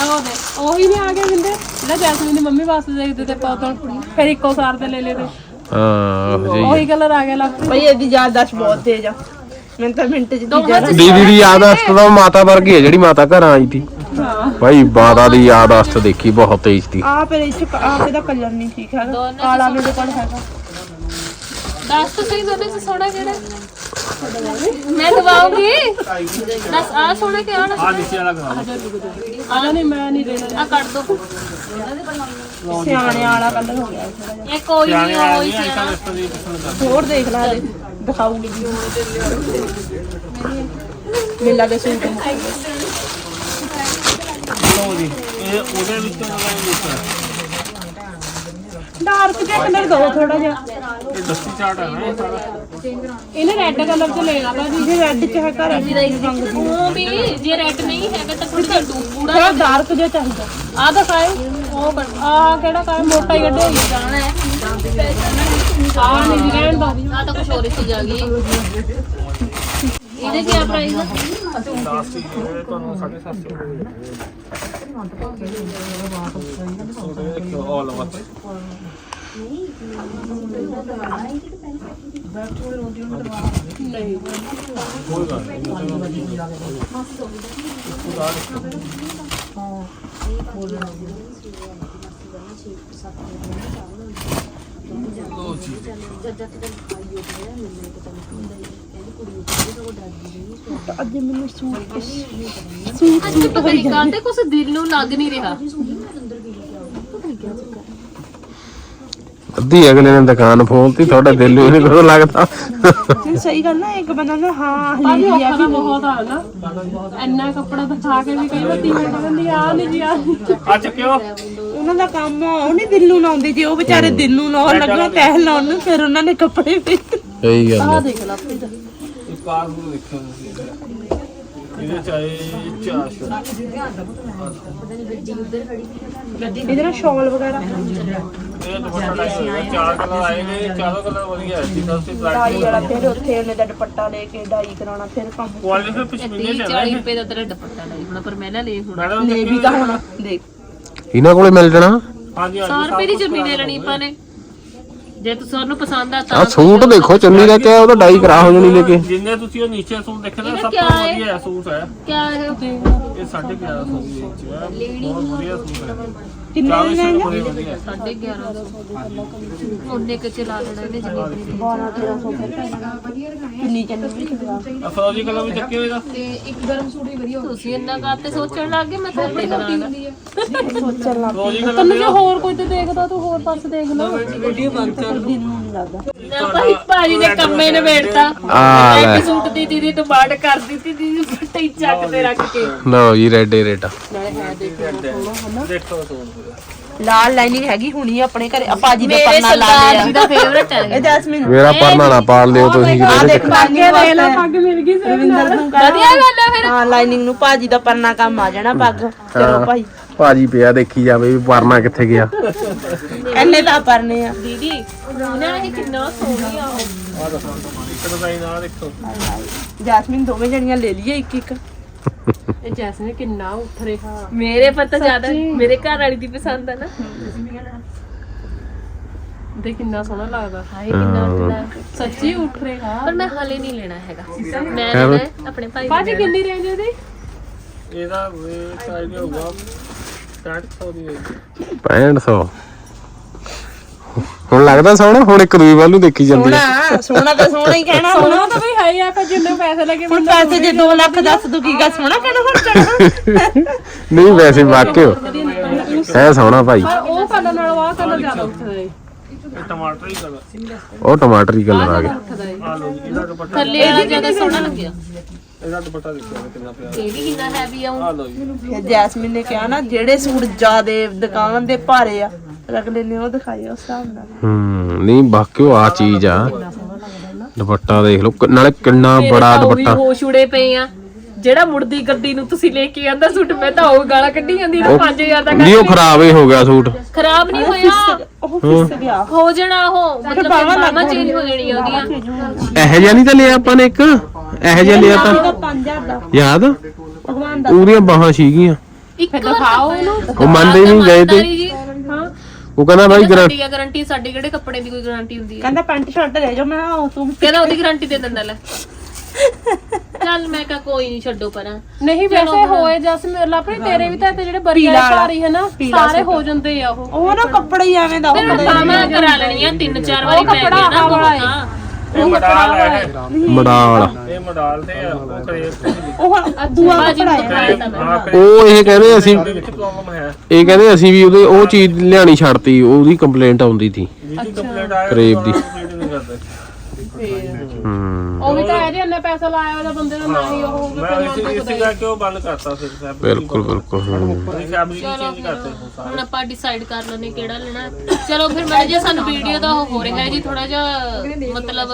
ਆਹੋ ਦੇ ਉਹੀ ਨਹੀਂ ਆ ਗਿਆ ਮਿੰਦੇ ਜਿਹੜਾ ਜੈਸਮੀਨ ਦੀ ਮੰਮੀ ਵਾਸਤੇ ਦੇਖਦੇ ਤੇ ਪਾਉਣ ਫਿਰ ਇੱਕੋ ਸਾਰ ਤੇ ਲੈ ਲਏ ਤੇ। ਹਾਂ ਉਹ ਜਿਹੀ ਉਹੀ ਕਲਰ ਆ ਗਿਆ ਲੱਗ ਬਈ ਇਹਦੀ ਯਾਦਦਾਸ਼ਤ ਬਹੁਤ ਤੇਜ਼ ਆ। ਮੈਂ ਤਾਂ ਮਿੰਟ ਚ ਦੋਵਾਂ ਚ ਦੀਦੀ ਦੀ ਯਾਦਾਸ਼ਤ ਤਾਂ ਮਾਤਾ ਵਰਗੀ ਹੈ ਜਿਹੜੀ ਮਾਤਾ ਘਰਾਂ ਆਈ ਸੀ ਭਾਈ ਮਾਤਾ ਦੀ ਯਾਦਾਸ਼ਤ ਦੇਖੀ ਬਹੁਤ ਤੇਜ਼ ਸੀ ਆ ਫਿਰ ਇਹ ਚ ਆਪ ਇਹਦਾ ਕਲਰ ਨਹੀਂ ਠੀਕ ਹੈਗਾ। ਕਾਲਾ ਮੇਰੇ ਕੋਲ ਹੈਗਾ। ਦੱਸ ਤਾਂ ਸਹੀ ਦੋਨੇ ਚ ਸੋਹਣਾ ਕਿਹੜਾ? ਮੈਂ ਦਵਾਉਂਗੀ। ਦੱਸ ਆ ਸੋਹਣਾ ਕਿ ਆ ਨਾ ਆ ਨੀਚੇ ਵਾਲਾ ਕਰਾ ਆ ਨਹੀਂ ਮੈਂ ਨਹੀਂ ਦੇਣਾ। ਆ ਕੱਢ ਦੋ। ਸਿਆਣੇ ਵਾਲਾ ਕਲਰ ਹੋ ਗਿਆ ਇਹ ਕੋਈ ਸਿਆਣੇ ਨਹੀਂ ਆ ਹੋਈ ਨਹੀਂ ਸੀ ਆਈਟਮ ਨਾ ਇਸ ਤੋਂ ਦੀ ਕਿਸਮ ਦਾ। ਹੋਰ ਦੇਖ ਲਾ ਦੇ ਦਿਖਾਊਗੀ। ਜੀ ਮੇਲਾ ਦੇ ਸੂਟ। ਮੁੱਕ ਗਏ। ਲੋ ਜੀ ਇਹ ਉਹਦੇ ਵਿੱਚੋਂ ਲਗਾਈ ਵਿੱਚ ਡਾਰਕ ਜਿਹਾ ਕਲਰ ਦੋ ਥੋੜਾ ਜਿਹਾ। ਇਹ ਦਸਤੀ ਚਾਟ ਹੈ ਨਾ ਇਹ ਸਾਰਾ ਇਹਨੇ ਰੈੱਡ ਕਲਰ ਚ ਲੈਣਾ ਭਾਜੀ ਇਹ ਰੈੱਡ ਚ ਹੈ ਘਰ ਰੰਗ ਦੀ। ਉਹ ਵੀ ਜੇ ਰੈੱਡ ਨਹੀਂ ਹੈਗਾ ਤਾਂ ਕੁੜੀ ਦਾ ਡੂ ਪੂਰਾ ਥੋੜਾ ਡਾਰਕ ਜਿਹਾ ਚਾਹੀਦਾ। ਆ ਦਿਖਾਏ ਉਹ ਕੱਢ- ਆਹ ਕਿਹੜਾ ਕਾ ਮੋਟਾ ਹੀ ਕੱਢਿਆ ਹੋਇਆ ਜਾਣਾ ਹੈ। ਆ ਨਹੀਂ ਜੀ ਰਹਿਣ ਦੋ। ਆ ਤਾਂ ਕੁਝ ਹੋਰ ਹੀ ਚੀਜ਼ ਆ ਗਈ। ਇਹਦੇ ਕੀ ਪ੍ਰਾਈਸ ਆ ਲਾਸਟ ਇਹ ਤੁਹਾਨੂੰ 750 ਸੂਟ ਇਹ ਦੇਖੋ। ਆਲ ਓਵਰ ਕੋਈ ਗੱਲ ਨਹੀਂ ਲੋ ਜੀ ਅੱਜ ਮੈਨੂੰ ਸੂਟ ਅੱਜ ਪਤਾ ਨਹੀਂ ਕਰਦੇ ਕੁਝ ਦਿਲ ਨੂੰ ਲੱਗ ਨਹੀਂ ਰਿਹਾ। ਅੱਧੀ ਅਗਲੇ ਨੇ ਦੁਕਾਨ ਫੋਲਤੀ ਤੁਹਾਡਾ ਦਿਲ ਨੂੰ ਨਹੀਂ ਕੋਈ ਲੱਗਦਾ ਸਹੀ ਗੱਲ ਨਾ ਇੱਕ ਬੰਦਾ ਨਾ ਹਾਂ ਭਾਜੀ ਹਲੀ ਔਖਾ ਤਾਂ ਬਹੁਤ ਆ ਨਾ। ਇੰਨਾ ਕੱਪੜਾ ਦਿਖਾ ਕੇ ਵੀ ਕਈ ਵਾਰ ਤੀਵੇਂ ਕਹਿੰਦੀ ਆ ਨਹੀਂ ਜੀ ਆ। ਅੱਜ ਕਿਉਂ? ਉਹਨਾਂ ਦਾ ਕੰਮ ਆ, ਉਹ ਨਹੀਂ ਦਿਲ ਨੂੰ ਲਾਉਂਦੇ। ਜੇ ਉਹ ਵਿਚਾਰੇ ਦਿਲ ਨੂੰ ਲਾਉਣ ਲੱਗਣਾ ਤਹਿ ਲਾਉਣ ਨੂੰ ਫਿਰ ਉਹਨਾਂ ਨੇ ਕੱਪੜੇ ਵੇਚ ਸਹੀ ਗੱਲ ਹੈ ਦੇਖ ਲਾ ਆਪਣੀ ਤਾਂ ਇਹ ਕਾਰ ਨੂੰ ਦੇਖੋ ਤੁਸੀਂ ਇਹਦੇ ਚਾਹੇ ਚਾਰ ਸ਼ੋ। ਇਹਦੇ ਨਾਲ ਸ਼ਾਲ ਵਗੈਰਾ? ਇਹ ਦੁਪੱਟਾ ਲਾਇਆ ਚਾਰ ਕਲਰ ਆਏ ਨੇ ਚਾਰੋਂ ਕਲਰ ਵਧੀਆ ਹੈ। ਜੀ ਸਭ ਤੋਂ ਡਾਈ ਬ੍ਰਾਈਟ ਵਾਲਾ ਫਿਰ ਉੱਥੇ ਉਹਨੇ ਦਾ ਦੁਪੱਟਾ ਲੈ ਕੇ ਡਾਈ ਕਰਾਉਣਾ ਫਿਰ ਕੰਮ ਕੁਆਲਿਟੀ ਫਿਰ ਪਿਛਲੇ 30 ਚੱਲਦਾ 40 ਹੈ ਰੁਪਏ ਦਾ ਤੇਰਾ ਦੁਪੱਟਾ ਲਈ ਹੁਣ ਪਰ ਮੈਂ ਨਾ ਲੈ ਹੁਣ। ਮੈਡਮ ਲੈ ਵੀ ਤਾਂ ਹੁਣ ਦੇਖ। ਇਹਨਾਂ ਕੋਲੇ ਮਿਲ ਜਾਣਾ? ਹਾਂਜੀ 100 ਹਾਂਜੀ ਰੁਪਏ ਦੀ ਜ਼ਮੀਨ ਲੈਣੀ ਆਪਾਂ ਨੇ। ਜੇ ਤੁਸੀਂ ਉਹਨੂੰ ਪਸੰਦ ਆ ਆ ਤਾਂ ਸੂਟ ਦੇਖੋ ਚੁੰਨੀ ਦਾ ਕਿਹਾ ਉਹਦਾ ਡਾਈ ਕਰਾ ਹੋ ਜਾਣੀ ਲੈ ਕੇ ਜਿੰਨੇ ਤੁਸੀਂ ਉਹ ਨੀਚੇ ਸੂਟ ਦੇਖੇ ਨਾ ਇਹਦਾ ਸਭ ਕਿਆ ਤੋਂ ਹੈ? ਵਧੀਆ ਸੂਟ ਹੈ। ਕਿਆ ਹੈ ਇਹ 1150 ਦੀ ਰੇਂਜ ਚ ਹੈ। ਬਹੁਤ ਵਧੀਆ ਸੂਟ ਹੈ। ਕਿੰਨੇ ਦੀ ਵਧੀਆ ਹੈ। 1150 ਉਹਨੇ ਕਿ ਚਲਾ ਲੈਣਾ ਇਹਨੇ 12 1300 ਕਿੰਨੀ ਚੰਨੀ ਆ ਫਰੋਜੀ ਕਲਰ ਵੀ ਚੱਕੇ ਹੋਏਗਾ ਤੁਸੀਂ ਇੰਨਾ ਕਾਤੇ ਸੋਚਣ ਲੱਗ ਗਏ ਮੈਂ ਤਾਂ ਤੇ ਕਰਾਂਗਾ ਸੋਚਣ ਲੱਗ ਫਰੋਜੀ ਕਲਰ ਤੈਨੂੰ ਜੇ ਹੋਰ ਕੋਈ ਤੇ ਦੇਖਦਾ ਤੂੰ ਹੋਰ ਪਾਸੇ ਦੇਖ ਲੈ। ਨੂੰ ਨਹੀਂ ਲੱਗਦਾ ਨਾ ਭਾਈ ਭਾਜੀ ਨੇ ਕੰਮੇ ਨੇ ਬੈਠਤਾ ਆ ਲੈ। ਮੈਂ ਸੂਟ ਦੀ ਦੀਦੀ ਡਿਮਾਂਡ ਕਰ ਦਿੱਤੀ ਦੀਦੀ ਫੱਟੇ ਚੱਕ ਤੇ ਰੱਖ ਕੇ। ਲਓ ਜੀ ਰੈਡ ਰੇਟ। ਦੇਖੋ ਸੂਟ ਲਾਲ ਲਾਈਨਿੰਗ ਹੈਗੀ ਹੁਣੀ ਆਪਣੇ ਘਰੇ। ਦੇ ਮੇਰੇ ਪਰਨਾ ਲਾ ਸਰਦਾਰ ਲਿਆ ਜੀ ਦਾ ਫੇਵਰਟ ਹੈ। ਇਹ ਜੈਸਮੀਨ। ਮੇਰਾ ਪਰਨਾ ਨਾ ਪਾਲ ਲਿਓ ਤੁਸੀਂ ਆ ਕਿਤੇ ਦੇਖ ਪਾਗੇ ਲੈ ਲਾ ਪੱਗ ਮਿਲ ਗਈ ਸੀ ਰਵਿੰਦਰ ਨੂੰ ਕਹਿ ਵਧੀਆ ਗੱਲ ਹੈ ਫਿਰ। ਹਾਂ ਲਾਈਨਿੰਗ ਨੂੰ ਭਾਜੀ ਦਾ ਪਰਨਾ ਕੰਮ ਆ ਜਾਣਾ ਪੱਗ। ਚਲੋ ਭਾਈ। ਭਾਜੀ ਪਿਆ ਦੇਖੀ ਜਾਵੇ ਵੀ ਪਰਨਾ ਕਿੱਥੇ ਗਿਆ। ਐਨੇ ਤਾਂ ਪਰਨੇ ਆ। ਦੀਦੀ ਨਾ ਇਹ ਕਿੰਨਾ ਸੋਹਣੀ ਆ ਉਹ। ਆ ਦੱਸੋ ਇੱਕ ਡਿਜ਼ਾਈਨ ਆ ਦੇਖੋ ਜੈਸਮੀਨ ਦੋਵੇਂ ਜਣੀਆਂ ਲੈ ਲਈਏ ਇੱਕ ਇੱਕ। ਇਹ ਜੈਸਮੀਨ ਕਿੰਨਾ ਉੱਠ ਰਿਹਾ। ਮੇਰੇ ਪਤਾ ਜ਼ਿਆਦਾ ਮੇਰੇ ਘਰ ਵਾਲੀ ਦੀ ਪਸੰਦ ਹੈ ਨਾ। ਦੇ ਕਿੰਨਾ ਸੋਹਣਾ ਲੱਗਦਾ। ਹਾਏ ਕਿੰਨਾ ਉੱਠਦਾ ਸੱਚੀ ਉੱਠ ਰਿਹਾ। ਪਰ ਮੈਂ ਹਾਲੇ ਨਹੀਂ ਲੈਣਾ ਹੈਗਾ। ਮੈਂ ਲੈਣਾ ਆਪਣੇ ਭਾਈ ਭਾਜੀ ਕਿੰਨੀ ਰੇਂਜ ਇਹਦੀ ਇਹਦਾ ਵੇਟ ਆਈਡੀਆ ਹੋਊਗਾ। 60 ਦੀ 6500 ਹੁਣ ਲੱਗਦਾ ਸੋਹਣਾ ਹੁਣ ਇੱਕ ਦੂਜੀ ਵੱਲ ਨੂੰ ਦੇਖੀ ਜਾਂਦੀ ਹੈ ਸੋਹਣਾ ਸੋਹਣਾ ਤਾਂ ਸੋਹਣਾ ਹੀ ਕਹਿਣਾ ਹੁਣ। ਸੋਹਣਾ ਤਾਂ ਵੀ ਹੈ ਹੀ ਆ ਫਿਰ ਜਿੰਨੇ ਪੈਸੇ ਲੱਗੇ ਹੁਣ ਪੈਸੇ ਜੇ 2 ਲੱਖ ਦੱਸ ਦੂ ਕੀ ਗਾ ਸੋਹਣਾ ਕਹਿਣਾ ਹੁਣ ਕਹਿਣਾ ਨਹੀਂ ਵੈਸੇ ਵਾਕਿਓ ਹੈ ਸੋਹਣਾ ਭਾਈ। ਪਰ ਉਹ ਕਲਰ ਨਾਲ ਆਹ ਕਲਰ ਜ਼ਿਆਦਾ ਉੱਠਦਾ ਹੈ ਇਹ ਟਮਾਟਰ ਹੀ ਕਲਰ। ਉਹ ਟਮਾਟਰੀ ਕਲਰ ਆ ਗਿਆ। ਉੱਠਦਾ ਹੈ ਆ ਲਓ ਜੀ ਇਹਦਾ ਦੁਪੱਟਾ ਥੱਲੇ ਆ ਜ਼ਿਆਦਾ ਸੋਹਣਾ ਲੱਗਿਆ। ਇਹਦਾ ਦੁਪੱਟਾ ਦੇਖੋ ਕਿੰਨਾ ਪਿਆਰਾ। ਇਹ ਵੀ ਕਿੰਨਾ ਹੈਵੀ ਆ ਆ ਲਓ ਜੀ। ਫਿਰ ਜੈਸਮੀਨ ਨੇ ਕਿਹਾ ਨਾ ਜਿਹੜੇ ਸੂਟ ਜ਼ਿਆਦੇ ਦੁਕਾਨ ਦੇ ਭਾਰੇ ਆ ਅਗਲੇ ਨੇ ਉਹ ਦਿਖਾਏ ਉਸ ਹਿਸਾਬ ਨਾਲ। ਹੂੰ ਨਹੀਂ ਵਾਕਿਓ ਆ ਚੀਜ਼ ਆ। ਦੁਪੱਟਾ ਦੇਖ ਲਓ ਕ- ਨਾਲੇ ਕਿੰਨਾ ਬੜਾ ਉਹ ਦੁਪੱਟਾ। ਹੋਸ਼ ਉੜੇ ਪਏ ਆ। ਜਿਹੜਾ ਮੁੜਦੀ ਗੱਡੀ ਨੂੰ ਤੁਸੀਂ ਲੈ ਕੇ ਆਂਦਾ ਸੂਟ ਮੈਂ ਤਾਂ ਉਹ ਗਾਲਾਂ ਕੱਢੀ ਜਾਂਦੀ ਨਾ 5000 ਦਾ ਨਹੀਂ ਉਹ ਖਰਾਬ ਹੀ ਹੋ ਗਿਆ ਸੂਟ। ਖਰਾਬ ਨਹੀਂ ਹੋਇਆ? ਉਹ ਫਿਸ ਗਿਆ। ਹੋ ਜਾਣਾ ਉਹ ਮਤਲਬ ਬਾਵਾ ਚੇਂਜ ਹੋ ਜਾਣੀ ਉਹਦੀਆਂ। ਇਹੋ ਜਿਹਾ ਨਹੀਂ ਤਾਂ ਲਿਆ ਆਪਾਂ ਨੇ ਇੱਕ? ਇਹੋ ਜਿਹਾ ਲਿਆ ਤਾਂ? 5000 ਦਾ। ਯਾਦ? ਭਗਵਾਨ ਦਾ। ਉਹਦੀਆਂ ਬਾਹਾਂ ਸੀਗੀਆਂ। ਇੱਕ ਵਾਰ ਦਿਖਾਓ ਉਹਨੂੰ। ਉਹ ਮੰਨਦੇ ਹੀ ਨਹੀਂ ਗਏ ਤੇ। ਜੀ। ਹਾਂ। ਉਹ ਕਹਿੰਦਾ ਬਾਈ ਗਰੰ ਸਾਡੀ ਗਾਰੰਟੀ ਸਾਡੀ ਕਿਹੜੇ ਕੱਪੜੇ ਦੀ ਕੋਈ ਗਾਰੰਟੀ ਹੁੰਦੀ ਹੈ? ਕਹਿੰਦਾ ਪੈਂਟ ਸ਼ਰਟ ਲੈ ਜਾਓ ਮੈਂ ਕਿਹਾ ਉਹ ਤੂੰ ਕਹਿੰਦਾ ਉਹਦੀ ਗਾਰੰਟੀ ਦੇ ਦਿੰਦਾ ਲੈ। ਚੱਲ ਮੈਂ ਕਹਾ ਕੋਈ ਨਹੀਂ ਛੱਡੋ ਪਰਾਂ। ਨਹੀਂ ਵੈਸੇ ਹੋਏ ਜਸ ਮੇਰ ਲਾਪਰੇ ਤੇਰੇ ਵੀ ਤਾਂ ਜਿਹੜੇ ਬਰੀਆ ਸਾਰੀ ਹੈ ਨਾ ਸਾਰੇ ਹੋ ਜਾਂਦੇ ਆ ਉਹ। ਉਹ ਨਾ ਕੱਪੜਾ ਹੀ ਐਵੇਂ ਦਾ ਫਿਰ ਪਾਵਾਂ ਕਰਾ ਲੈਣੀਆਂ ਤਿੰਨ ਚਾਰ ਵਾਰੀ ਪੈ ਗਈਆਂ ਨਾ ਬਹੁਤ। ਇਹ ਮਡਾਲ ਹੈ। ਮਡਾਲ ਇਹ ਮਡਾਲ ਤੇ ਆ, ਉਹ ਕਰੇਪ ਉਹ ਦੂਆ ਬਾਜੀ ਕੱਪੜਾ ਨੂੰ ਹੈ। ਦਿਖਾਇਆ ਤਾਂ ਮੈਂ। ਆ ਕਰੇਪ ਉਹ ਇਹ ਕਹਿੰਦੇ ਅਸੀਂ ਦੇ ਵਿੱਚ ਪ੍ਰੋਬਲਮ ਹੈ। ਇਹ ਕਹਿੰਦੇ ਅਸੀਂ ਵੀ ਉਹਦੇ ਉਹ ਚੀਜ਼ ਲਿਆਣੀ ਛੱਡਤੀ ਉਹਦੀ ਕੰਪਲੇਂਟ ਆਉਂਦੀ ਸੀ। ਜਿਹਦੀ ਕੰਪਲੀਟ ਆਇਆ ਕਰੇਪ ਦੀ। ਕੰਪਲੀਟ ਨਹੀਂ ਕਰਦੇ। ਹੂੰ। ਉਹ ਵੀ ਤਾਂ ਇਹਦੇ ਇੰਨੇ ਪੈਸਾ ਲਾਇਆ ਉਹਦਾ ਬੰਦੇ ਨੂੰ ਨਾ ਹੀ ਉਹ ਹੋਊਗਾ ਮੈਂ ਇਸੇ ਇਸੇ ਕਰਕੇ ਉਹ ਬੰਦ ਕਰਤਾ ਫਿਰ ਫੈਬਰਿਕ ਬਿਲਕੁਲ ਬਿਲਕੁਲ ਹੂੰ। ਫੈਬਰਿਕ ਚੇਂਜ ਕਰਤੇ ਹੁਣ ਸਾਰੇ। ਹੁਣ ਆਪਾਂ ਡਿਸਾਈਡ ਕਰ ਲੈਣੇ ਕਿਹੜਾ ਲੈਣਾ। ਚਲੋ ਫਿਰ ਮੈਂ ਜੇ ਸਾਨੂੰ ਵੀਡੀਓ ਦਾ ਉਹ ਹੋ ਰਿਹਾ ਹੈ ਜੀ ਥੋੜਾ ਜਿਹਾ ਮਤਲਬ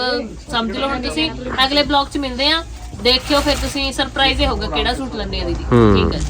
ਸਮਝ ਲਓ ਹੁਣ ਤੁਸੀਂ। ਅਗਲੇ ਬਲੌਗ 'ਚ ਮਿਲਦੇ ਆ ਦੇਖਿਓ ਫਿਰ ਤੁਸੀਂ ਸਰਪ੍ਰਾਈਜ਼ ਹੀ ਹੋਗਾ ਕਿਹੜਾ ਸੂਟ ਲੈਣੇ ਆ ਦੀਦੀ। ਠੀਕ ਹੈ